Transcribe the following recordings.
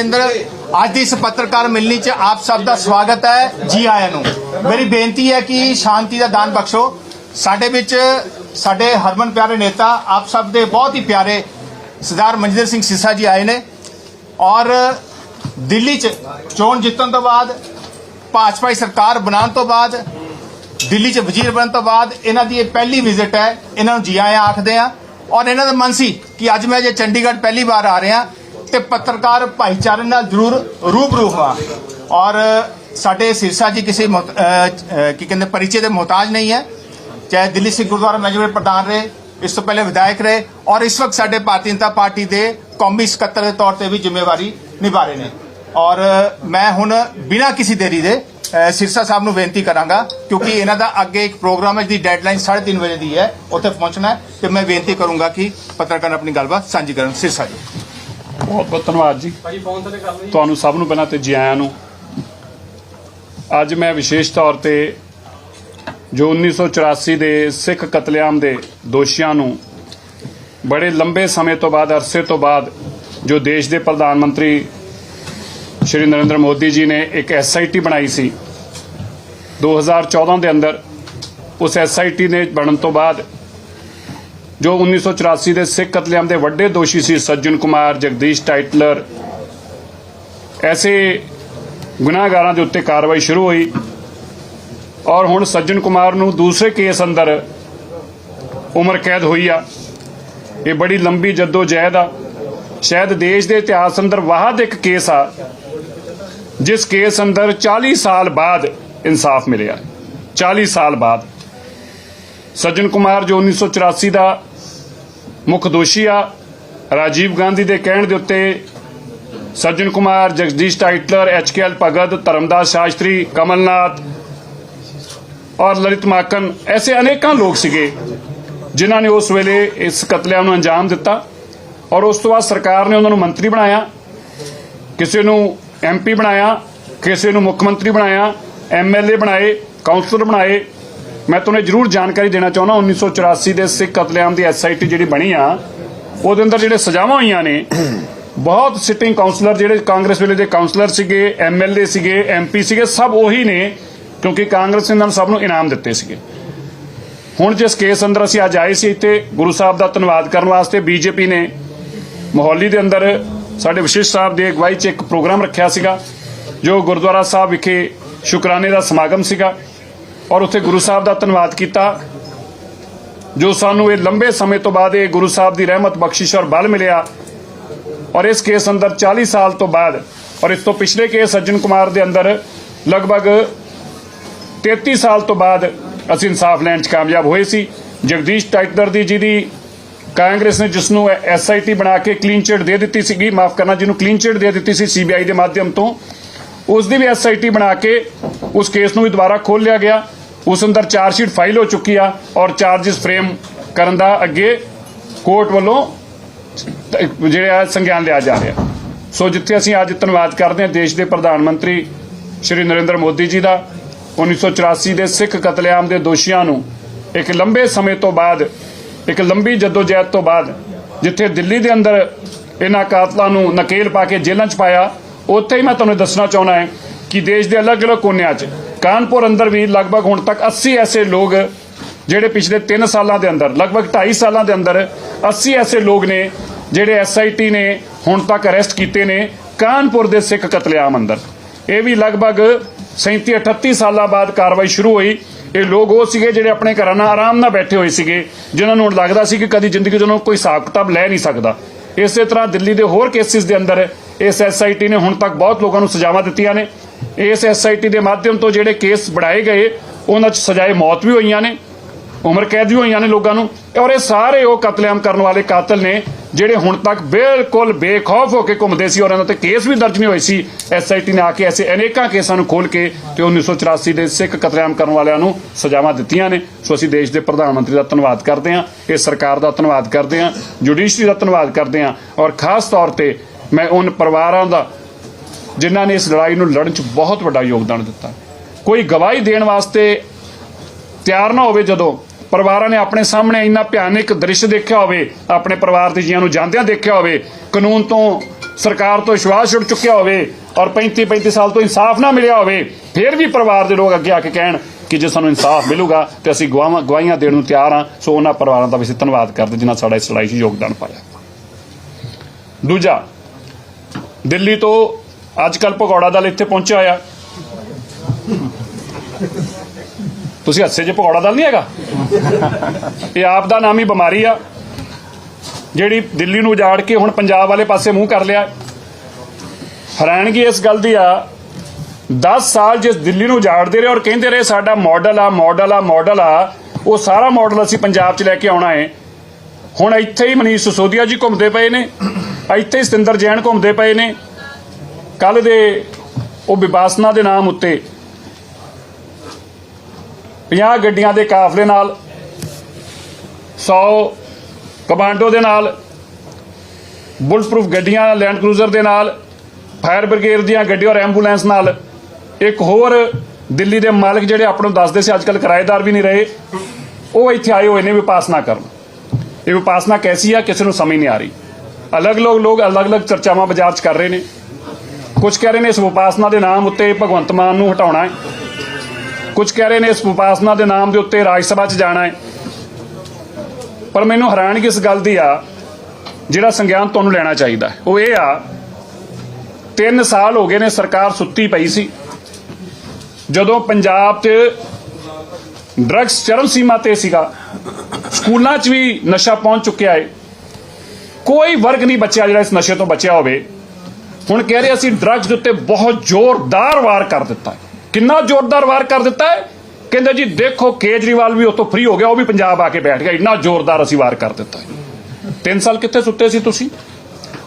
ਇੰਦਰ, ਅੱਜ ਦੀ ਇਸ ਪੱਤਰਕਾਰ ਮਿਲਣੀ 'ਚ ਆਪ ਸਭ ਦਾ ਸਵਾਗਤ ਹੈ ਜੀ ਆਇਆਂ ਨੂੰ। ਮੇਰੀ ਬੇਨਤੀ ਹੈ ਕਿ ਸ਼ਾਂਤੀ ਦਾ ਦਾਨ ਬਖਸ਼ੋ। ਸਾਡੇ ਵਿੱਚ ਸਾਡੇ ਹਰਮਨ ਪਿਆਰੇ ਨੇਤਾ, ਆਪ ਸਭ ਦੇ ਬਹੁਤ ਹੀ ਪਿਆਰੇ ਸਰਦਾਰ ਮਨਜਿੰਦਰ ਸਿੰਘ ਸਿੱਸਾ ਜੀ ਆਏ ਨੇ। ਔਰ ਦਿੱਲੀ 'ਚ ਚੋਣ ਜਿੱਤਣ ਤੋਂ ਬਾਅਦ, ਭਾਜਪਾ ਦੀ ਸਰਕਾਰ ਬਣਾਉਣ ਤੋਂ ਬਾਅਦ, ਦਿੱਲੀ 'ਚ ਵਜ਼ੀਰ ਬਣਨ ਤੋਂ ਬਾਅਦ, ਇਹਨਾਂ ਦੀ ਇਹ ਪਹਿਲੀ ਵਿਜ਼ਿਟ ਹੈ। ਇਹਨਾਂ ਨੂੰ ਜੀ ਆਇਆਂ ਆਖਦੇ ਆ ਔਰ ਇਹਨਾਂ ਦਾ ਮਨ ਸੀ ਕਿ ਅੱਜ ਮੈਂ ਜੇ ਚੰਡੀਗੜ੍ਹ ਪਹਿਲੀ ਵਾਰ ਆ ਰਿਹਾ ਤੇ ਪੱਤਰਕਾਰ ਭਾਈਚਾਰੇ ਨਾਲ ਜ਼ਰੂਰ ਰੂਬਰੂ ਹਾਂ ਔਰ ਸਾਡੇ ਸਿਰਸਾ ਜੀ ਕਿਸੇ ਕੀ ਕਹਿੰਦੇ, ਪਰਿਚੇ ਦੇ ਮੁਹਤਾਜ ਨਹੀਂ ਹੈ। ਚਾਹੇ ਦਿੱਲੀ ਸਿੱਖ ਗੁਰਦੁਆਰਾ ਮੈਨੇਜਮੈਂਟ ਪ੍ਰਧਾਨ ਰਹੇ, ਇਸ ਤੋਂ ਪਹਿਲੇ ਵਿਧਾਇਕ ਰਹੇ, ਔਰ ਇਸ ਵਕਤ ਸਾਡੇ ਭਾਰਤੀ ਜਨਤਾ ਪਾਰਟੀ ਦੇ ਕੌਮੀ ਸਕੱਤਰ ਦੇ ਤੌਰ ਤੇ ਵੀ ਜ਼ਿੰਮੇਵਾਰੀ ਨਿਭਾ ਰਹੇ ਨੇ। ਔਰ ਮੈਂ ਹੁਣ ਬਿਨਾਂ ਕਿਸੇ ਦੇਰੀ ਦੇ ਸਿਰਸਾ ਸਾਹਿਬ ਨੂੰ ਬੇਨਤੀ ਕਰਾਂਗਾ, ਕਿਉਂਕਿ ਇਹਨਾਂ ਦਾ ਅੱਗੇ ਇੱਕ ਪ੍ਰੋਗਰਾਮ ਹੈ, ਜਿਹਦੀ ਡੈਡਲਾਈਨ 3:30 ਵਜੇ ਦੀ ਹੈ, ਉੱਥੇ ਪਹੁੰਚਣਾ ਹੈ। ਤੇ ਮੈਂ ਬੇਨਤੀ ਕਰੂੰਗਾ ਕਿ ਪੱਤਰਕਾਰ ਆਪਣੀ ਗੱਲਬਾਤ ਸਾਂਝੀ ਕਰਨ, ਸਿਰਸਾ ਜੀ। ਬਹੁਤ ਬਹੁਤ ਧੰਨਵਾਦ ਜੀ। ਤੁਹਾਨੂੰ ਸਭ ਨੂੰ ਪਹਿਲਾਂ ਤੇ ਜੀ ਆਇਆਂ ਨੂੰ। ਅੱਜ ਮੈਂ ਵਿਸ਼ੇਸ਼ ਤੌਰ ਤੇ ਜੋ 1984 ਦੇ ਸਿੱਖ ਕਤਲੇਆਮ ਦੇ ਦੋਸ਼ੀਆਂ ਨੂੰ ਬੜੇ ਲੰਬੇ ਸਮੇਂ ਤੋਂ ਬਾਅਦ, ਅਰਸੇ ਤੋਂ ਬਾਅਦ ਜੋ ਦੇਸ਼ ਦੇ ਪ੍ਰਧਾਨ ਮੰਤਰੀ ਸ਼੍ਰੀ ਨਰਿੰਦਰ ਮੋਦੀ ਜੀ ਨੇ ਇੱਕ ਐਸਆਈਟੀ ਬਣਾਈ ਸੀ 2014 ਦੇ ਅੰਦਰ ਉਸ ਐਸਆਈਟੀ ਨੇ ਬਣਨ ਤੋਂ ਬਾਅਦ ਜੋ 1984 ਦੇ ਸਿੱਖ ਕਤਲੇਆਮ ਦੇ ਵੱਡੇ ਦੋਸ਼ੀ ਸੀ ਸੱਜਣ ਕੁਮਾਰ, ਜਗਦੀਸ਼ ਟਾਈਟਲਰ, ਐਸੇ ਗੁਨਾਹਗਾਰਾਂ ਦੇ ਉੱਤੇ ਕਾਰਵਾਈ ਸ਼ੁਰੂ ਹੋਈ ਔਰ ਹੁਣ ਸੱਜਣ ਕੁਮਾਰ ਨੂੰ ਦੂਸਰੇ ਕੇਸ ਅੰਦਰ ਉਮਰ ਕੈਦ ਹੋਈ ਆ। ਇਹ ਬੜੀ ਲੰਬੀ ਜੱਦੋ ਜਹਿਦ ਆ। ਸ਼ਾਇਦ ਦੇਸ਼ ਦੇ ਇਤਿਹਾਸ ਅੰਦਰ ਵਾਹਦ ਇੱਕ ਕੇਸ ਆ, ਜਿਸ ਕੇਸ ਅੰਦਰ 40 ਸਾਲ ਬਾਅਦ ਇਨਸਾਫ ਮਿਲਿਆ। 40 ਸਾਲ ਬਾਅਦ। ਸੱਜਣ ਕੁਮਾਰ ਜੋ 1984 ਦਾ ਮੁੱਖ ਦੋਸ਼ੀ ਆ ਰਾਜੀਵ ਗਾਂਧੀ ਦੇ ਕਹਿਣ ਦੇ ਉੱਤੇ Sajjan Kumar, Jagdish Tytler H K L Bhagat, Dharamdas Shastri, Kamal Nath ਔਰ ਲਲਿਤ ਮਾਕਨ, ਐਸੇ ਅਨੇਕਾਂ ਲੋਕ ਸੀਗੇ ਜਿਨ੍ਹਾਂ ਨੇ ਉਸ ਵੇਲੇ ਇਸ ਕਤਲੇਆਮ ਨੂੰ ਅੰਜਾਮ ਦਿੱਤਾ ਔਰ ਉਸ ਤੋਂ ਬਾਅਦ ਸਰਕਾਰ ਨੇ ਉਹਨਾਂ ਨੂੰ ਮੰਤਰੀ ਬਣਾਇਆ, ਕਿਸੇ ਨੂੰ ਐਮਪੀ ਬਣਾਇਆ, ਕਿਸੇ ਨੂੰ ਮੁੱਖ ਮੰਤਰੀ ਬਣਾਇਆ ਐਮਐਲਏ ਬਣਾਏ ਕਾਉਂਸਲਰ ਬਣਾਏ ਮੈਂ ਤੁਹਾਨੂੰ ਜ਼ਰੂਰ ਜਾਣਕਾਰੀ ਦੇਣਾ ਚਾਹੁੰਦਾ 1984 ਦੇ ਸਿੱਖ ਕਤਲੇਆਮ ਦੀ ਐਸਆਈਟੀ ਜਿਹੜੀ ਬਣੀ ਆ, ਉਹਦੇ ਅੰਦਰ ਜਿਹੜੇ ਸਜ਼ਾਵਾਂ ਹੋਈਆਂ ਨੇ, ਬਹੁਤ ਸਿਟਿੰਗ ਕਾਉਂਸਲਰ ਜਿਹੜੇ ਕਾਂਗਰਸ ਵੇਲੇ ਦੇ ਕਾਉਂਸਲਰ ਸੀਗੇ ਐਮਐਲਏ ਸੀਗੇ ਐਮਪੀ ਸੀਗੇ, ਸਭ ਉਹੀ ਨੇ, ਕਿਉਂਕਿ ਕਾਂਗਰਸ ਨੇ ਸਭ ਨੂੰ ਇਨਾਮ ਦਿੱਤੇ ਸੀਗੇ। ਹੁਣ ਜਿਸ ਕੇਸ ਅੰਦਰ ਅਸੀਂ ਅੱਜ ਆਏ ਸੀ, ਇੱਥੇ ਗੁਰੂ ਸਾਹਿਬ ਦਾ ਧੰਨਵਾਦ ਕਰਨ ਵਾਸਤੇ ਬੀਜੇਪੀ ਨੇ ਮੋਹਾਲੀ ਦੇ ਅੰਦਰ ਸਾਡੇ ਵਿਸ਼ੇਸ਼ ਸਾਹਿਬ ਦੀ ਅਗਵਾਈ 'ਚ ਇੱਕ ਪ੍ਰੋਗਰਾਮ ਰੱਖਿਆ ਸੀਗਾ, ਜੋ ਗੁਰਦੁਆਰਾ ਸਾਹਿਬ ਵਿਖੇ ਸ਼ੁਕਰਾਨੇ ਦਾ ਸਮਾਗਮ ਸੀਗਾ। ਔਰ ਉੱਥੇ ਗੁਰੂ ਸਾਹਿਬ ਦਾ ਧੰਨਵਾਦ ਕੀਤਾ, ਜੋ ਸਾਨੂੰ ਇਹ ਲੰਬੇ ਸਮੇਂ ਤੋਂ ਬਾਅਦ ਇਹ ਗੁਰੂ ਸਾਹਿਬ ਦੀ ਰਹਿਮਤ, ਬਖਸ਼ਿਸ਼ ਔਰ ਬਲ ਮਿਲਿਆ। ਔਰ ਇਸ ਕੇਸ ਅੰਦਰ 40 ਸਾਲ ਤੋਂ ਬਾਅਦ, ਔਰ ਇਸ ਤੋਂ ਪਿਛਲੇ ਕੇਸ ਸੱਜਣ ਕੁਮਾਰ ਦੇ ਅੰਦਰ ਲਗਭਗ 33 ਸਾਲ ਤੋਂ ਬਾਅਦ ਅਸੀਂ ਇਨਸਾਫ ਲੈਣ 'ਚ ਕਾਮਯਾਬ ਹੋਏ ਸੀ। ਜਗਦੀਸ਼ ਟਾਈਟਲਰ ਦੀ ਜਿਹਦੀ ਕਾਂਗਰਸ ਨੇ ਜਿਸ ਨੂੰ ਐਸਆਈਟੀ ਬਣਾ ਕੇ ਕਲੀਨ ਚਿਟ ਦੇ ਦਿੱਤੀ ਸੀਗੀ, ਮਾਫ ਕਰਨਾ, ਜਿਹਨੂੰ ਕਲੀਨ ਚਿਟ ਦੇ ਦਿੱਤੀ ਸੀ ਸੀਬੀਆਈ ਦੇ ਮਾਧਿਅਮ ਤੋਂ, ਉਸ ਦੀ ਵੀ ਐਸਆਈਟੀ ਬਣਾ ਕੇ ਉਸ ਕੇਸ ਨੂੰ ਵੀ ਦੁਬਾਰਾ ਖੋਲ ਲਿਆ ਗਿਆ। ਉਸ ਅੰਦਰ ਚਾਰਜ ਸ਼ੀਟ ਫਾਈਲ ਹੋ ਚੁੱਕੀ ਆ ਔਰ ਚਾਰजेस ਫਰੇਮ ਕਰਨ ਦਾ ਅੱਗੇ ਕੋਰਟ ਵੱਲੋਂ ਜਿਹੜਾ ਸੰਗਿਆਨ ਲਿਆ ਜਾ ਰਿਹਾ। ਸੋ ਜਿੱਥੇ ਅਸੀਂ ਅੱਜ ਧੰਨਵਾਦ ਕਰਦੇ ਹਾਂ ਦੇਸ਼ ਦੇ ਪ੍ਰਧਾਨ ਮੰਤਰੀ ਸ਼੍ਰੀ ਨਰਿੰਦਰ ਮੋਦੀ ਜੀ ਦਾ 1984 ਦੇ ਸਿੱਖ ਕਤਲੇਆਮ ਦੇ ਦੋਸ਼ੀਆਂ ਨੂੰ ਇੱਕ ਲੰਬੇ ਸਮੇਂ ਤੋਂ ਬਾਅਦ, ਇੱਕ ਲੰਬੀ ਜਦੋਜਹਿਦ ਤੋਂ ਬਾਅਦ ਜਿੱਥੇ ਦਿੱਲੀ ਦੇ ਅੰਦਰ ਇਹਨਾਂ ਕਾਤਲਾਂ ਨੂੰ ਨਕੇਲ ਪਾ ਕੇ ਜੇਲ੍ਹਾਂ 'ਚ ਪਾਇਆ, ਉੱਥੇ ਹੀ ਮੈਂ ਤੁਹਾਨੂੰ ਦੱਸਣਾ ਚਾਹੁੰਦਾ ਹਾਂ ਕਿ ਦੇਸ਼ ਦੇ ਅਲੱਗ-ਅਲੱਗ ਕੋਨਿਆਂ 'ਚ ਕਾਨਪੁਰ ਅੰਦਰ ਵੀ ਲਗਭਗ ਹੁਣ ਤੱਕ 80 ਐਸੇ ਲੋਕ ਜਿਹੜੇ ਪਿਛਲੇ 3 ਸਾਲਾਂ ਦੇ ਅੰਦਰ, ਲਗਭਗ 2.5 ਸਾਲਾਂ ਦੇ ਅੰਦਰ 80 ਐਸੇ ਲੋਕ ਨੇ ਜਿਹੜੇ ਐਸਆਈਟੀ ਨੇ ਹੁਣ ਤੱਕ ਅਰੈਸਟ ਕੀਤੇ ਨੇ ਕਾਨਪੁਰ ਦੇ ਸਿੱਖ ਕਤਲੇਆਮ ਅੰਦਰ। ਇਹ ਵੀ ਲਗਭਗ 37 38 ਸਾਲਾਂ ਬਾਅਦ ਕਾਰਵਾਈ ਸ਼ੁਰੂ ਹੋਈ। ਇਹ ਲੋਕ ਉਹ ਸੀਗੇ ਜਿਹੜੇ ਆਪਣੇ ਘਰਾਂ ਨਾਲ ਆਰਾਮ ਨਾਲ ਬੈਠੇ ਹੋਏ ਸੀਗੇ, ਜਿਨ੍ਹਾਂ ਨੂੰ ਲੱਗਦਾ ਸੀ ਕਿ ਕਦੀ ਜ਼ਿੰਦਗੀ 'ਚ ਉਹਨਾਂ ਨੂੰ ਕੋਈ ਹਿਸਾਬ ਕਿਤਾਬ ਲੈ ਨਹੀਂ ਸਕਦਾ। ਇਸੇ ਤਰ੍ਹਾਂ ਦਿੱਲੀ ਦੇ ਹੋਰ ਕੇਸਿਸ ਦੇ ਅੰਦਰ ਇਸ ਐਸਆਈਟੀ ਨੇ ਹੁਣ ਤੱਕ ਬਹੁਤ ਲੋਕਾਂ ਨੂੰ ਸਜ਼ਾਵਾਂ ਦਿੱਤੀਆਂ ਨੇ। ਇਸ ਐਸਆਈਟੀ ਦੇ ਮਾਧਿਅਮ ਤੋਂ ਜਿਹੜੇ ਕੇਸ ਬਣਾਏ ਗਏ, ਉਹਨਾਂ 'ਚ ਸਜ਼ਾਏ ਮੌਤ ਵੀ ਹੋਈਆਂ ਨੇ, ਉਮਰ ਕੈਦ ਵੀ ਹੋਈਆਂ ਨੇ ਲੋਕਾਂ ਨੂੰ ਔਰ ਇਹ ਸਾਰੇ ਉਹ ਕਤਲੇਆਮ ਕਰਨ ਵਾਲੇ ਕਾਤਲ ਨੇ ਜਿਹੜੇ ਹੁਣ ਤੱਕ ਬਿਲਕੁਲ ਬੇਖੌਫ ਹੋ ਕੇ ਘੁੰਮਦੇ ਸੀ ਔਰ ਇਹਨਾਂ ਤੇ ਕੇਸ ਵੀ ਦਰਜ ਨਹੀਂ ਹੋਏ ਸੀ। ਐਸਆਈਟੀ ਨੇ ਆ ਕੇ ਐਸੇ ਅਨੇਕਾਂ ਕੇਸਾਂ ਨੂੰ ਖੋਲ ਕੇ ਤੇ 1984 ਦੇ ਸਿੱਖ ਕਤਲੇਆਮ ਕਰਨ ਵਾਲਿਆਂ ਨੂੰ ਸਜ਼ਾਵਾਂ ਦਿੱਤੀਆਂ ਨੇ। ਸੋ ਅਸੀਂ ਦੇਸ਼ ਦੇ ਪ੍ਰਧਾਨ ਮੰਤਰੀ ਦਾ ਧੰਨਵਾਦ ਕਰਦੇ ਹਾਂ, ਇਹ ਸਰਕਾਰ ਦਾ ਧੰਨਵਾਦ ਕਰਦੇ ਹਾਂ, ਜੁਡੀਸ਼ਰੀ ਦਾ ਧੰਨਵਾਦ ਕਰਦੇ ਹਾਂ ਔਰ ਖਾਸ ਤੌਰ ਤੇ ਮੈਂ ਉਹਨਾਂ ਪਰਿਵਾਰਾਂ ਦਾ, ਜਿਨ੍ਹਾਂ ਨੇ ਇਸ ਲੜਾਈ ਨੂੰ ਲੜਨ 'ਚ ਬਹੁਤ ਵੱਡਾ ਯੋਗਦਾਨ ਦਿੱਤਾ। ਕੋਈ ਗਵਾਹੀ ਦੇਣ ਵਾਸਤੇ ਤਿਆਰ ਨਾ ਹੋਵੇ ਜਦੋਂ ਪਰਿਵਾਰਾਂ ਨੇ ਆਪਣੇ ਸਾਹਮਣੇ ਇੰਨਾ ਭਿਆਨਕ ਦ੍ਰਿਸ਼ ਦੇਖਿਆ ਹੋਵੇ, ਆਪਣੇ ਪਰਿਵਾਰ ਦੇ ਜੀਆਂ ਨੂੰ ਜਾਂਦਿਆਂ ਦੇਖਿਆ ਹੋਵੇ, ਕਾਨੂੰਨ ਤੋਂ ਸਰਕਾਰ ਤੋਂ ਵਿਸ਼ਵਾਸ ਛੁੱਟ ਚੁੱਕਿਆ ਹੋਵੇ ਔਰ 35 35 ਸਾਲ ਤੋਂ ਇਨਸਾਫ ਨਾ ਮਿਲਿਆ ਹੋਵੇ, ਫਿਰ ਵੀ ਪਰਿਵਾਰ ਦੇ ਲੋਕ ਅੱਗੇ ਆ ਕੇ ਕਹਿਣ ਕਿ ਜੇ ਸਾਨੂੰ ਇਨਸਾਫ ਮਿਲੂਗਾ ਤੇ ਅਸੀਂ ਗਵਾਹਾਂ, ਗਵਾਹੀਆਂ ਦੇਣ ਨੂੰ ਤਿਆਰ ਹਾਂ। ਸੋ ਉਹਨਾਂ ਪਰਿਵਾਰਾਂ ਦਾ ਵੀ ਅਸੀਂ ਧੰਨਵਾਦ ਕਰਦੇ ਜਿਨ੍ਹਾਂ ਸਾਡਾ ਇਸ ਲੜਾਈ 'ਚ ਯੋਗਦਾਨ ਪਾਇਆ। ਦੂਜਾ ਦਿੱਲੀ ਤੋਂ ਅੱਜ ਕੱਲ ਭਗੌੜਾ ਦਲ ਇੱਥੇ ਪਹੁੰਚਿਆ ਹੋਇਆ। ਤੁਸੀਂ ਹੱਸੇ ਜੇ ਭਗੌੜਾ ਦਲ ਨਹੀਂ ਹੈਗਾ? ਇਹ ਆਪ ਦਾ ਨਾਮ ਹੀ ਬਿਮਾਰੀ ਆ। ਜਿਹੜੀ ਦਿੱਲੀ ਨੂੰ ਉਜਾੜ ਕੇ ਹੁਣ ਪੰਜਾਬ ਵਾਲੇ ਪਾਸੇ ਮੂੰਹ ਕਰ ਲਿਆ। ਹੈਰਾਨਗੀ ਇਸ ਗੱਲ ਦੀ ਆ 10 ਸਾਲ ਜਿਸ ਦਿੱਲੀ ਨੂੰ ਉਜਾੜਦੇ ਰਹੇ ਔਰ ਕਹਿੰਦੇ ਰਹੇ ਸਾਡਾ ਮਾਡਲ ਆ ਮਾਡਲ ਆ ਮਾਡਲ ਆ, ਉਹ ਸਾਰਾ ਮਾਡਲ ਅਸੀਂ ਪੰਜਾਬ 'ਚ ਲੈ ਕੇ ਆਉਣਾ ਹੈ। ਹੁਣ ਇੱਥੇ ਹੀ ਮਨੀਸ਼ ਸਿਸੋਦੀਆ ਜੀ ਘੁੰਮਦੇ ਪਏ ਨੇ। ਇੱਥੇ ਹੀ ਸਤਿੰਦਰ ਜੈਨ ਘੁੰਮਦੇ ਪਏ ਨੇ। ਕੱਲ ਦੇ ਉਹ ਵਿਵਾਸਨਾ ਦੇ ਨਾਮ ਉੱਤੇ 50 ਗੱਡੀਆਂ ਦੇ ਕਾਫਲੇ ਨਾਲ 100 ਕਮਾਂਡੋ ਦੇ ਨਾਲ ਬੁਲਟ ਪ੍ਰੂਫ ਗੱਡੀਆਂ ਲੈਂਡ ਕਰੂਜ਼ਰ ਦੇ ਨਾਲ, ਫਾਇਰ ਬ੍ਰਿਗੇਡ ਦੀਆਂ ਗੱਡੀਆਂ ਔਰ ਐਂਬੂਲੈਂਸ ਨਾਲ। ਇੱਕ ਹੋਰ ਦਿੱਲੀ ਦੇ ਮਾਲਕ ਜਿਹੜੇ ਆਪਾਂ ਨੂੰ ਦੱਸਦੇ ਸੀ ਅੱਜਕੱਲ ਕਿਰਾਏਦਾਰ ਵੀ ਨਹੀਂ ਰਹੇ, ਉਹ ਇੱਥੇ ਆਏ ਹੋਏ ਨੇ ਵਿਪਾਸਨਾ ਕਰਨ। ਇਹ ਵਿਪਾਸਨਾ ਕੈਸੀ ਆ, ਕਿਸੇ ਨੂੰ ਸਮਝ ਨਹੀਂ ਆ ਰਹੀ। ਅਲੱਗ-ਅਲੱਗ ਲੋਕ ਅਲੱਗ-ਅਲੱਗ ਚਰਚਾਵਾਂ ਬਾਜ਼ਾਰ 'ਚ ਕਰ ਰਹੇ ਨੇ। ਕੁਝ ਕਹਿ ਰਹੇ ਨੇ ਇਸ ਵਿਪਾਸਨਾ ਦੇ ਨਾਮ ਉੱਤੇ ਭਗਵੰਤ ਮਾਨ ਨੂੰ ਹਟਾਉਣਾ ਹੈ। ਕੁਝ ਕਹਿ ਰਹੇ ਨੇ ਇਸ ਵਿਪਾਸਨਾ ਦੇ ਨਾਮ ਦੇ ਉੱਤੇ ਰਾਜ ਸਭਾ 'ਚ ਜਾਣਾ ਹੈ। ਪਰ ਮੈਨੂੰ ਹੈਰਾਨਗੀ ਇਸ ਗੱਲ ਦੀ ਆ, ਜਿਹੜਾ ਸੰਗਿਆਨ ਤੁਹਾਨੂੰ ਲੈਣਾ ਚਾਹੀਦਾ ਉਹ ਇਹ ਆ 3 ਸਾਲ ਹੋ ਗਏ ਨੇ ਸਰਕਾਰ ਸੁੱਤੀ ਪਈ ਸੀ। ਜਦੋਂ ਪੰਜਾਬ 'ਚ ਡਰੱਗਸ ਚਰਮ ਸੀਮਾ ਤੇ ਸੀਗਾ ਸਕੂਲਾਂ 'ਚ ਵੀ ਨਸ਼ਾ ਪਹੁੰਚ ਚੁੱਕਿਆ ਹੈ ਕੋਈ ਵਰਗ ਨਹੀਂ ਬਚਿਆ ਜਿਹੜਾ ਇਸ ਨਸ਼ੇ ਤੋਂ ਬਚਿਆ ਹੋਵੇ। ਹੁਣ ਕਹਿ ਰਹੇ ਅਸੀਂ ਡਰੱਗਸ ਦੇ ਉੱਤੇ ਬਹੁਤ ਜ਼ੋਰਦਾਰ ਵਾਰ ਕਰ ਦਿੱਤਾ ਹੈ। ਕਿੰਨਾ ਜ਼ੋਰਦਾਰ ਵਾਰ ਕਰ ਦਿੱਤਾ ਹੈ? ਕਹਿੰਦੇ ਜੀ ਦੇਖੋ ਕੇਜਰੀਵਾਲ ਵੀ ਉਤੋਂ ਫ੍ਰੀ ਹੋ ਗਿਆ ਉਹ ਵੀ ਪੰਜਾਬ ਆ ਕੇ ਬੈਠ ਗਿਆ। ਇੰਨਾ ਜ਼ੋਰਦਾਰ ਅਸੀਂ ਵਾਰ ਕਰ ਦਿੱਤਾ ਹੈ। 3 ਸਾਲ ਕਿੱਥੇ ਸੁੱਤੇ ਸੀ ਤੁਸੀਂ?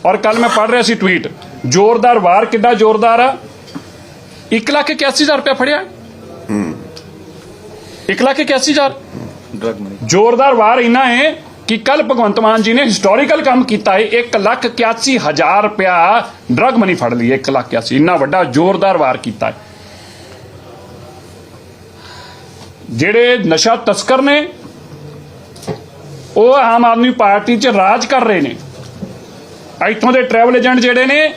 ਔਰ ਕੱਲ ਮੈਂ ਪੜ੍ਹ ਰਿਹਾ ਸੀ ਟਵੀਟ ਜ਼ੋਰਦਾਰ ਵਾਰ ਕਿੱਡਾ ਜ਼ੋਰਦਾਰ ਆ? 1 ਲੱਖ 81000 ਰੁਪਏ ਫੜਿਆ? 1 ਲੱਖ 81000 ਡਰਗ ਮਨੀ ਜ਼ੋਰਦਾਰ ਵਾਰ ਇਨਾ ਹੈ ਕਿ ਕੱਲ ਭਗਵੰਤ ਮਾਨ ਜੀ ਨੇ ਹਿਸਟੋਰੀਕਲ ਕੰਮ ਕੀਤਾ ਹੈ 1 ਲੱਖ 81 ਹਜ਼ਾਰ ਰੁਪਇਆ ਡਰਗ ਮਨੀ ਫੜ ਲਈ 1 ਲੱਖ 81 ਇੰਨਾ ਵੱਡਾ ਜ਼ੋਰਦਾਰ ਵਾਰ ਕੀਤਾ ਹੈ ਜਿਹੜੇ ਨਸ਼ਾ ਤਸਕਰ ਨੇ ਉਹ ਆਮ ਆਦਮੀ ਪਾਰਟੀ 'ਚ ਰਾਜ ਕਰ ਰਹੇ ਨੇ ਇੱਥੋਂ ਦੇ ਟਰੈਵਲ ਏਜੰਟ ਜਿਹੜੇ ਨੇ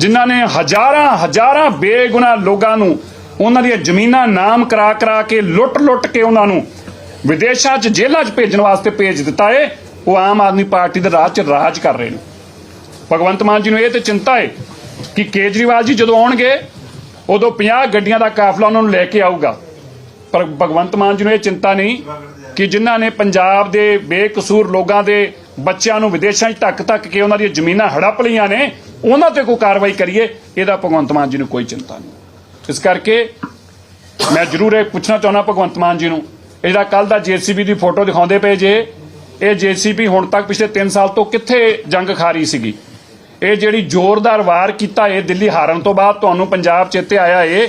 ਜਿਨ੍ਹਾਂ ਨੇ ਹਜ਼ਾਰਾਂ ਹਜ਼ਾਰਾਂ ਬੇਗੁਨਾਹ ਲੋਕਾਂ ਨੂੰ ਉਹਨਾਂ ਦੀਆਂ ਜ਼ਮੀਨਾਂ ਨਾਮ ਕਰਾ ਕਰਾ ਕੇ ਲੁੱਟ-ਲੁੱਟ ਕੇ ਉਹਨਾਂ ਨੂੰ ਵਿਦੇਸ਼ਾਂ 'ਚ ਜੇਲ੍ਹਾਂ 'ਚ ਭੇਜਣ ਵਾਸਤੇ ਭੇਜ ਦਿੱਤਾ ਏ, ਉਹ ਆਮ ਆਦਮੀ ਪਾਰਟੀ ਦੇ ਰਾਜ 'ਚ ਰਾਜ ਕਰ ਰਹੇ ਨੇ। ਭਗਵੰਤ ਮਾਨ ਜੀ ਨੂੰ ਇਹ ਤੇ ਚਿੰਤਾ ਏ ਕਿ ਕੇਜਰੀਵਾਲ ਜੀ ਜਦੋਂ ਆਉਣਗੇ, ਉਦੋਂ 50 ਗੱਡੀਆਂ ਦਾ ਕਾਫਲਾ ਉਹਨਾਂ ਨੂੰ ਲੈ ਕੇ ਆਊਗਾ। ਪਰ ਭਗਵੰਤ ਮਾਨ ਜੀ ਨੂੰ ਇਹ ਚਿੰਤਾ ਨਹੀਂ ਕਿ ਜਿਨ੍ਹਾਂ ਨੇ ਪੰਜਾਬ ਦੇ ਬੇਕਸੂਰ ਲੋਕਾਂ ਦੇ ਬੱਚਿਆਂ ਨੂੰ ਵਿਦੇਸ਼ਾਂ 'ਚ ਧੱਕ ਧੱਕ ਕੇ ਉਹਨਾਂ ਦੀਆਂ ਜ਼ਮੀਨਾਂ ਹੜੱਪ ਲਈਆਂ ਨੇ, ਉਹਨਾਂ ਤੇ ਕੋਈ ਕਾਰਵਾਈ ਕਰੀਏ, ਇਹਦਾ ਭਗਵੰਤ ਮਾਨ ਜੀ ਨੂੰ ਕੋਈ ਚਿੰਤਾ ਨਹੀਂ। ਇਸ ਕਰਕੇ ਮੈਂ ਜ਼ਰੂਰ ਇਹ ਪੁੱਛਣਾ ਚਾਹੁੰਦਾ ਭਗਵੰਤ ਮਾਨ ਜੀ ਨੂੰ ਜਿਹੜਾ ਕੱਲ ਦਾ ਜੀਸੀਬੀ ਦੀ ਫੋਟੋ ਦਿਖਾਉਂਦੇ ਪਏ ਜੇ। ਇਹ ਜੀਸੀਬੀ ਹੁਣ ਤੱਕ ਪਿਛਲੇ 3 ਸਾਲ ਤੋਂ ਕਿੱਥੇ ਜੰਗ ਖਾ ਰਹੀ ਸੀਗੀ। ਇਹ ਜਿਹੜੀ ਜ਼ੋਰਦਾਰ ਵਾਰ ਕੀਤਾ ਇਹ ਦਿੱਲੀ ਹਾਰਨ ਤੋਂ ਬਾਅਦ ਤੁਹਾਨੂੰ ਪੰਜਾਬ ਚੇਤੇ ਆਇਆ ਏ।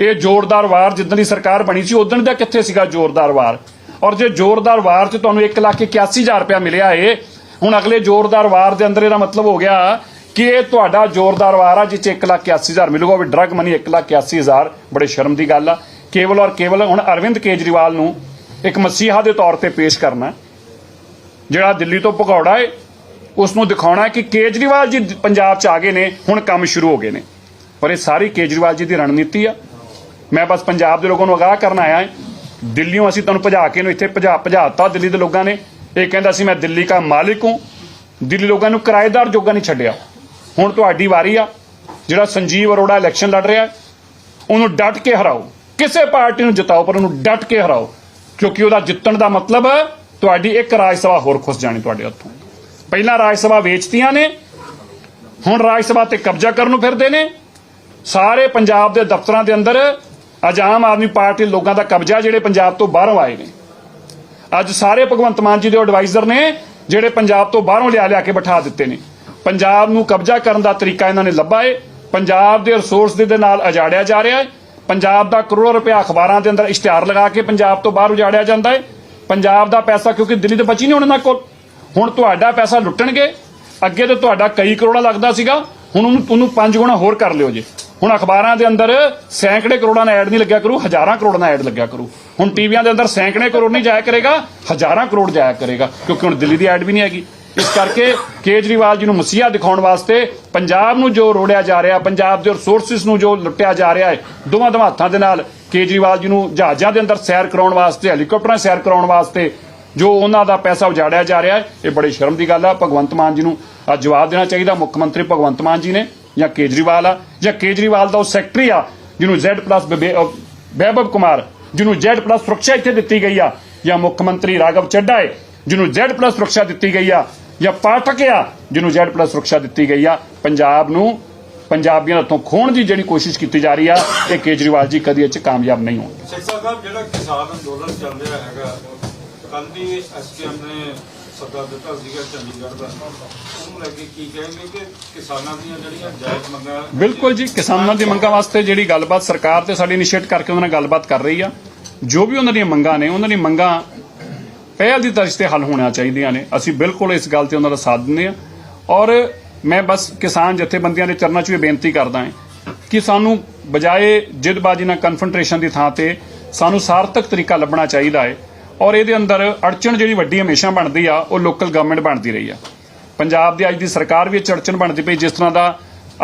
ਇਹ ਜ਼ੋਰਦਾਰ ਵਾਰ ਜਿੱਦਣ ਦੀ ਸਰਕਾਰ ਬਣੀ ਸੀ, ਉਦੋਂ ਦਾ ਕਿੱਥੇ ਸੀਗਾ ਜ਼ੋਰਦਾਰ ਵਾਰ? ਔਰ ਜੇ ਜ਼ੋਰਦਾਰ ਵਾਰ 'ਚ ਤੁਹਾਨੂੰ 1 ਲੱਖ 81000 ਰੁਪਇਆ ਮਿਲਿਆ ਏ, ਹੁਣ ਅਗਲੇ ਜ਼ੋਰਦਾਰ ਵਾਰ ਦੇ ਅੰਦਰ ਇਹਦਾ ਮਤਲਬ ਹੋ ਗਿਆ ਕਿ ਇਹ ਤੁਹਾਡਾ ਜ਼ੋਰਦਾਰ ਵਾਰ ਆ ਜਿਸ 'ਚ 1 ਲੱਖ 81000 ਮਿਲੂਗਾ, ਉਹ ਵੀ ਡਰਗ ਮਨੀ 1 ਲੱਖ 81000 ਬੜੇ ਸ਼ਰਮ ਦੀ ਗੱਲ ਆ। ਕੇਵਲ ਔਰ ਕੇਵਲ ਹੁਣ ਅਰਵਿੰਦ ਕੇਜਰੀਵਾਲ ਨੂੰ ਇੱਕ ਮਸੀਹਾ ਦੇ ਤੌਰ ਤੇ ਪੇਸ਼ ਕਰਨਾ ਜਿਹੜਾ ਦਿੱਲੀ ਤੋਂ ਭਗੌੜਾ ਹੈ, ਉਸ ਨੂੰ ਦਿਖਾਉਣਾ ਕਿ ਕੇਜਰੀਵਾਲ ਜੀ ਪੰਜਾਬ 'ਚ ਆ ਗਏ ਨੇ, ਹੁਣ ਕੰਮ ਸ਼ੁਰੂ ਹੋ ਗਏ ਨੇ। ਪਰ ਇਹ ਸਾਰੀ ਕੇਜਰੀਵਾਲ ਜੀ ਦੀ ਰਣਨੀਤੀ ਆ। ਮੈਂ ਬਸ ਪੰਜਾਬ ਦੇ ਲੋਕਾਂ ਨੂੰ ਅਗਾਹ ਕਰਨ ਆਇਆ ਹਾਂ। ਦਿੱਲੀੋਂ ਅਸੀਂ ਤੁਹਾਨੂੰ ਭਜਾ ਕੇ ਨੂੰ ਇੱਥੇ ਭਜਾ, ਭਜਾਤਾ ਦਿੱਲੀ ਦੇ ਲੋਕਾਂ ਨੇ। ਇਹ ਕਹਿੰਦਾ ਸੀ, ਮੈਂ ਦਿੱਲੀ ਦਾ ਮਾਲਿਕ ਹੂੰ। ਦਿੱਲੀ ਲੋਕਾਂ ਨੂੰ ਕਿਰਾਏਦਾਰ ਜੋਗਾ ਨਹੀਂ ਛੱਡਿਆ। ਹੁਣ ਤੁਹਾਡੀ ਵਾਰੀ ਆ। ਜਿਹੜਾ ਸੰਜੀਵ ਅਰੋੜਾ ਇਲੈਕਸ਼ਨ ਲੜ ਰਿਹਾ ਉਹਨੂੰ ਡਟ ਕੇ ਹਰਾਓ। ਕਿਸੇ ਪਾਰਟੀ ਨੂੰ ਜਿਤਾਓ ਪਰ ਉਹਨੂੰ ਡਟ ਕੇ ਹਰਾਓ, ਕਿਉਂਕਿ ਉਹਦਾ ਜਿੱਤਣ ਦਾ ਮਤਲਬ ਤੁਹਾਡੀ ਇੱਕ ਰਾਜ ਸਭਾ ਹੋਰ ਖੁੱਸ ਜਾਣੀ ਤੁਹਾਡੇ ਹੱਥੋਂ। ਪਹਿਲਾਂ ਰਾਜ ਸਭਾ ਵੇਚਤੀਆਂ ਨੇ, ਹੁਣ ਰਾਜ ਸਭਾ ਤੇ ਕਬਜ਼ਾ ਕਰਨ ਨੂੰ ਫਿਰਦੇ ਨੇ। ਸਾਰੇ ਪੰਜਾਬ ਦੇ ਦਫ਼ਤਰਾਂ ਦੇ ਅੰਦਰ ਅੱਜ ਆਮ ਆਦਮੀ ਪਾਰਟੀ ਲੋਕਾਂ ਦਾ ਕਬਜ਼ਾ ਜਿਹੜੇ ਪੰਜਾਬ ਤੋਂ ਬਾਹਰੋਂ ਆਏ ਨੇ। ਅੱਜ ਸਾਰੇ ਭਗਵੰਤ ਮਾਨ ਜੀ ਦੇ ਐਡਵਾਈਜ਼ਰ ਨੇ ਜਿਹੜੇ ਪੰਜਾਬ ਤੋਂ ਬਾਹਰੋਂ ਲਿਆ ਲਿਆ ਕੇ ਬਿਠਾ ਦਿੱਤੇ ਨੇ। ਪੰਜਾਬ ਨੂੰ ਕਬਜ਼ਾ ਕਰਨ ਦਾ ਤਰੀਕਾ ਇਹਨਾਂ ਨੇ ਲੱਭਾ ਏ। ਪੰਜਾਬ ਦੇ ਰਿਸੋਰਸ ਦੇ ਨਾਲ ਅਜਾੜਿਆ ਜਾ ਰਿਹਾ ਹੈ ਪੰਜਾਬ ਦਾ ਕਰੋੜਾਂ ਰੁਪਇਆ ਅਖਬਾਰਾਂ ਦੇ ਅੰਦਰ ਇਸ਼ਤਿਹਾਰ ਲਗਾ ਕੇ ਪੰਜਾਬ ਤੋਂ ਬਾਹਰ ਉਜਾੜਿਆ ਜਾਂਦਾ ਹੈ। ਪੰਜਾਬ ਦਾ ਪੈਸਾ ਕਿਉਂਕਿ ਦਿੱਲੀ ਤੋਂ ਬਚੀ ਨਹੀਂ ਉਹਨਾਂ ਕੋਲ। ਹੁਣ ਤੁਹਾਡਾ ਪੈਸਾ ਲੁੱਟਣਗੇ। ਅੱਗੇ ਤੇ ਤੁਹਾਡਾ ਕਈ ਕਰੋੜਾਂ ਲੱਗਦਾ ਸੀਗਾ। ਹੁਣ ਉਹਨੂੰ ਤੁਹਾਨੂੰ ਪੰਜ ਗੁਣਾ ਹੋਰ ਕਰ ਲਿਓ ਜੇ। ਹੁਣ ਅਖਬਾਰਾਂ ਦੇ ਅੰਦਰ ਸੈਂਕੜੇ ਕਰੋੜਾਂ ਦਾ ਐਡ ਨਹੀਂ ਲੱਗਿਆ ਕਰੂ, ਹਜ਼ਾਰਾਂ ਕਰੋੜਾਂ ਦਾ ਐਡ ਲੱਗਿਆ ਕਰੂ। ਹੁਣ ਟੀਵੀਆਂ ਦੇ ਅੰਦਰ ਸੈਂਕੜੇ ਕਰੋੜ ਨਹੀਂ ਜਾਇਆ ਕਰੇਗਾ, ਹਜ਼ਾਰਾਂ ਕਰੋੜ ਜਾਇਆ ਕਰੇਗਾ, ਕਿਉਂਕਿ ਹੁਣ ਦਿੱਲੀ ਦੀ ਐਡ ਵੀ ਨਹੀਂ ਹੈਗੀ। ਇਸ ਕਰਕੇ ਕੇਜਰੀਵਾਲ ਜੀ ਨੂੰ ਮਸੀਹਾ ਦਿਖਾਉਣ ਵਾਸਤੇ ਪੰਜਾਬ ਨੂੰ ਜੋ ਰੋੜਿਆ ਜਾ ਰਿਹਾ, ਪੰਜਾਬ ਦੇ ਰਿਸੋਰਸਿਸ ਨੂੰ ਜੋ ਲੁੱਟਿਆ ਜਾ ਰਿਹਾ ਹੈ, ਦੋਵਾਂ ਦੋਵਾਂ ਹੱਥਾਂ ਦੇ ਨਾਲ ਕੇਜਰੀਵਾਲ ਜੀ ਨੂੰ ਜਹਾਜ਼ਾਂ ਦੇ ਅੰਦਰ ਸੈਰ ਕਰਾਉਣ ਵਾਸਤੇ ਹੈਲੀਕਾਪਟਰਾਂ ਸੈਰ ਕਰਾਉਣ ਵਾਸਤੇ ਜੋ ਉਹਨਾਂ ਦਾ ਪੈਸਾ ਉਜਾੜਿਆ ਜਾ ਰਿਹਾ ਹੈ, ਇਹ ਬੜੇ ਸ਼ਰਮ ਦੀ ਗੱਲ ਆ। ਭਗਵੰਤ ਮਾਨ ਜੀ ਨੂੰ ਅੱਜ ਜਵਾਬ ਦੇਣਾ ਚਾਹੀਦਾ। ਮੁੱਖ ਮੰਤਰੀ ਭਗਵੰਤ ਮਾਨ ਜੀ ਨੇ ਜਾਂ ਕੇਜਰੀਵਾਲ ਆ, ਜਾਂ ਕੇਜਰੀਵਾਲ ਦਾ ਉਹ ਸੈਕਟਰੀ ਆ, ਜਿਹਨੂੰ Z+ ਵੈਭਵ ਕੁਮਾਰ, ਜਿਹਨੂੰ Z+ ਸੁਰੱਖਿਆ ਇੱਥੇ ਦਿੱਤੀ ਗਈ ਆ, ਜਾਂ ਮੁੱਖ ਮੰਤਰੀ ਰਾਘਵ ਚੱਡਾ ਹੈ, ਜਿਹਨੂੰ Z+ ਸੁਰੱਖਿਆ ਦਿੱਤੀ ਗਈ ਆ। ਜਾਂ ਪਾਠਕ ਆ ਜਿਹਨੂੰ Z+ ਸੁਰੱਖਿਆ ਦਿੱਤੀ ਗਈ ਆ ਪੰਜਾਬ ਨੂੰ ਪੰਜਾਬੀਆਂ ਤੋਂ ਖੋਣ ਦੀ ਜਿਹੜੀ ਕੋਸ਼ਿਸ਼ ਕੀਤੀ ਜਾ ਰਹੀ ਆ ਇਹ ਕੇਜਰੀਵਾਲ ਜੀ ਕਦੀ ਇਹ ਚ ਕਾਮਯਾਬ ਨਹੀਂ ਹੋਣਗੇ। ਸਿੱਖਾ ਸਾਹਿਬ ਜਿਹੜਾ ਕਿਸਾਨ ਅੰਦੋਲਨ ਚੱਲ ਰਿਹਾ ਹੈਗਾ ਕੱਲ ਦੀ ਐਸਪੀਐਮ ਨੇ ਸੱਦਾ ਦਿੱਤਾ ਸੀਗਾ ਚੰਡੀਗੜ੍ਹ ਦਾ। ਉਹਨੂੰ ਲੈ ਕੇ ਕੀ ਕहेंगे ਕਿ ਕਿਸਾਨਾਂ ਦੀਆਂ ਜਿਹੜੀਆਂ ਜਾਇਜ਼ ਮੰਗਾਂ ਬਿਲਕੁਲ ਜੀ ਕਿਸਾਨਾਂ ਦੀ ਮੰਗਾਂ ਵਾਸਤੇ ਜਿਹੜੀ ਗੱਲਬਾਤ ਸਰਕਾਰ ਤੇ ਸਾਡੀ ਇਨੀਸ਼ੀਏਟ ਕਰਕੇ ਉਹਨਾਂ ਨਾਲ ਗੱਲਬਾਤ ਕਰ ਰਹੀ ਆ। ਜੋ ਵੀ ਉਹਨਾਂ ਦੀਆਂ ਮੰਗਾਂ ਨੇ ਉਹਨਾਂ ਦੀਆਂ ਮੰਗਾਂ ਪਹਿਲ ਦੀ ਤਰਜ਼ ਤੇ ਹੱਲ ਹੋਣੀਆਂ ਚਾਹੀਦੀਆਂ ਨੇ। ਅਸੀਂ ਬਿਲਕੁਲ ਇਸ ਗੱਲ ਤੇ ਉਹਨਾਂ ਦਾ ਸਾਥ ਦਿੰਦੇ ਆ ਔਰ ਮੈਂ ਬਸ ਕਿਸਾਨ ਜਥੇਬੰਦੀਆਂ ਦੇ ਚਰਨਾਂ 'ਚ ਵੀ ਬੇਨਤੀ ਕਰਦਾ ਹਾਂ ਕਿ ਸਾਨੂੰ ਬਜਾਏ ਜਿੱਦਬਾਜ਼ੀ ਨਾਲ ਕਨਫਰੰਟ੍ਰੇਸ਼ਨ ਦੀ ਥਾਂ ਤੇ ਸਾਨੂੰ ਸਾਰਥਕ ਤਰੀਕਾ ਲੱਭਣਾ ਚਾਹੀਦਾ ਹੈ। ਔਰ ਇਹਦੇ ਅੰਦਰ ਅੜਚਣ ਜਿਹੜੀ ਵੱਡੀ ਹਮੇਸ਼ਾ ਬਣਦੀ ਆ, ਉਹ ਲੋਕਲ ਗਵਰਨਮੈਂਟ ਬਣਦੀ ਰਹੀ ਆ। ਪੰਜਾਬ ਦੀ ਅੱਜ ਦੀ ਸਰਕਾਰ ਵੀ ਇਹ 'ਚ ਅੜਚਣ ਬਣਦੀ ਪਈ, ਜਿਸ ਤਰ੍ਹਾਂ ਦਾ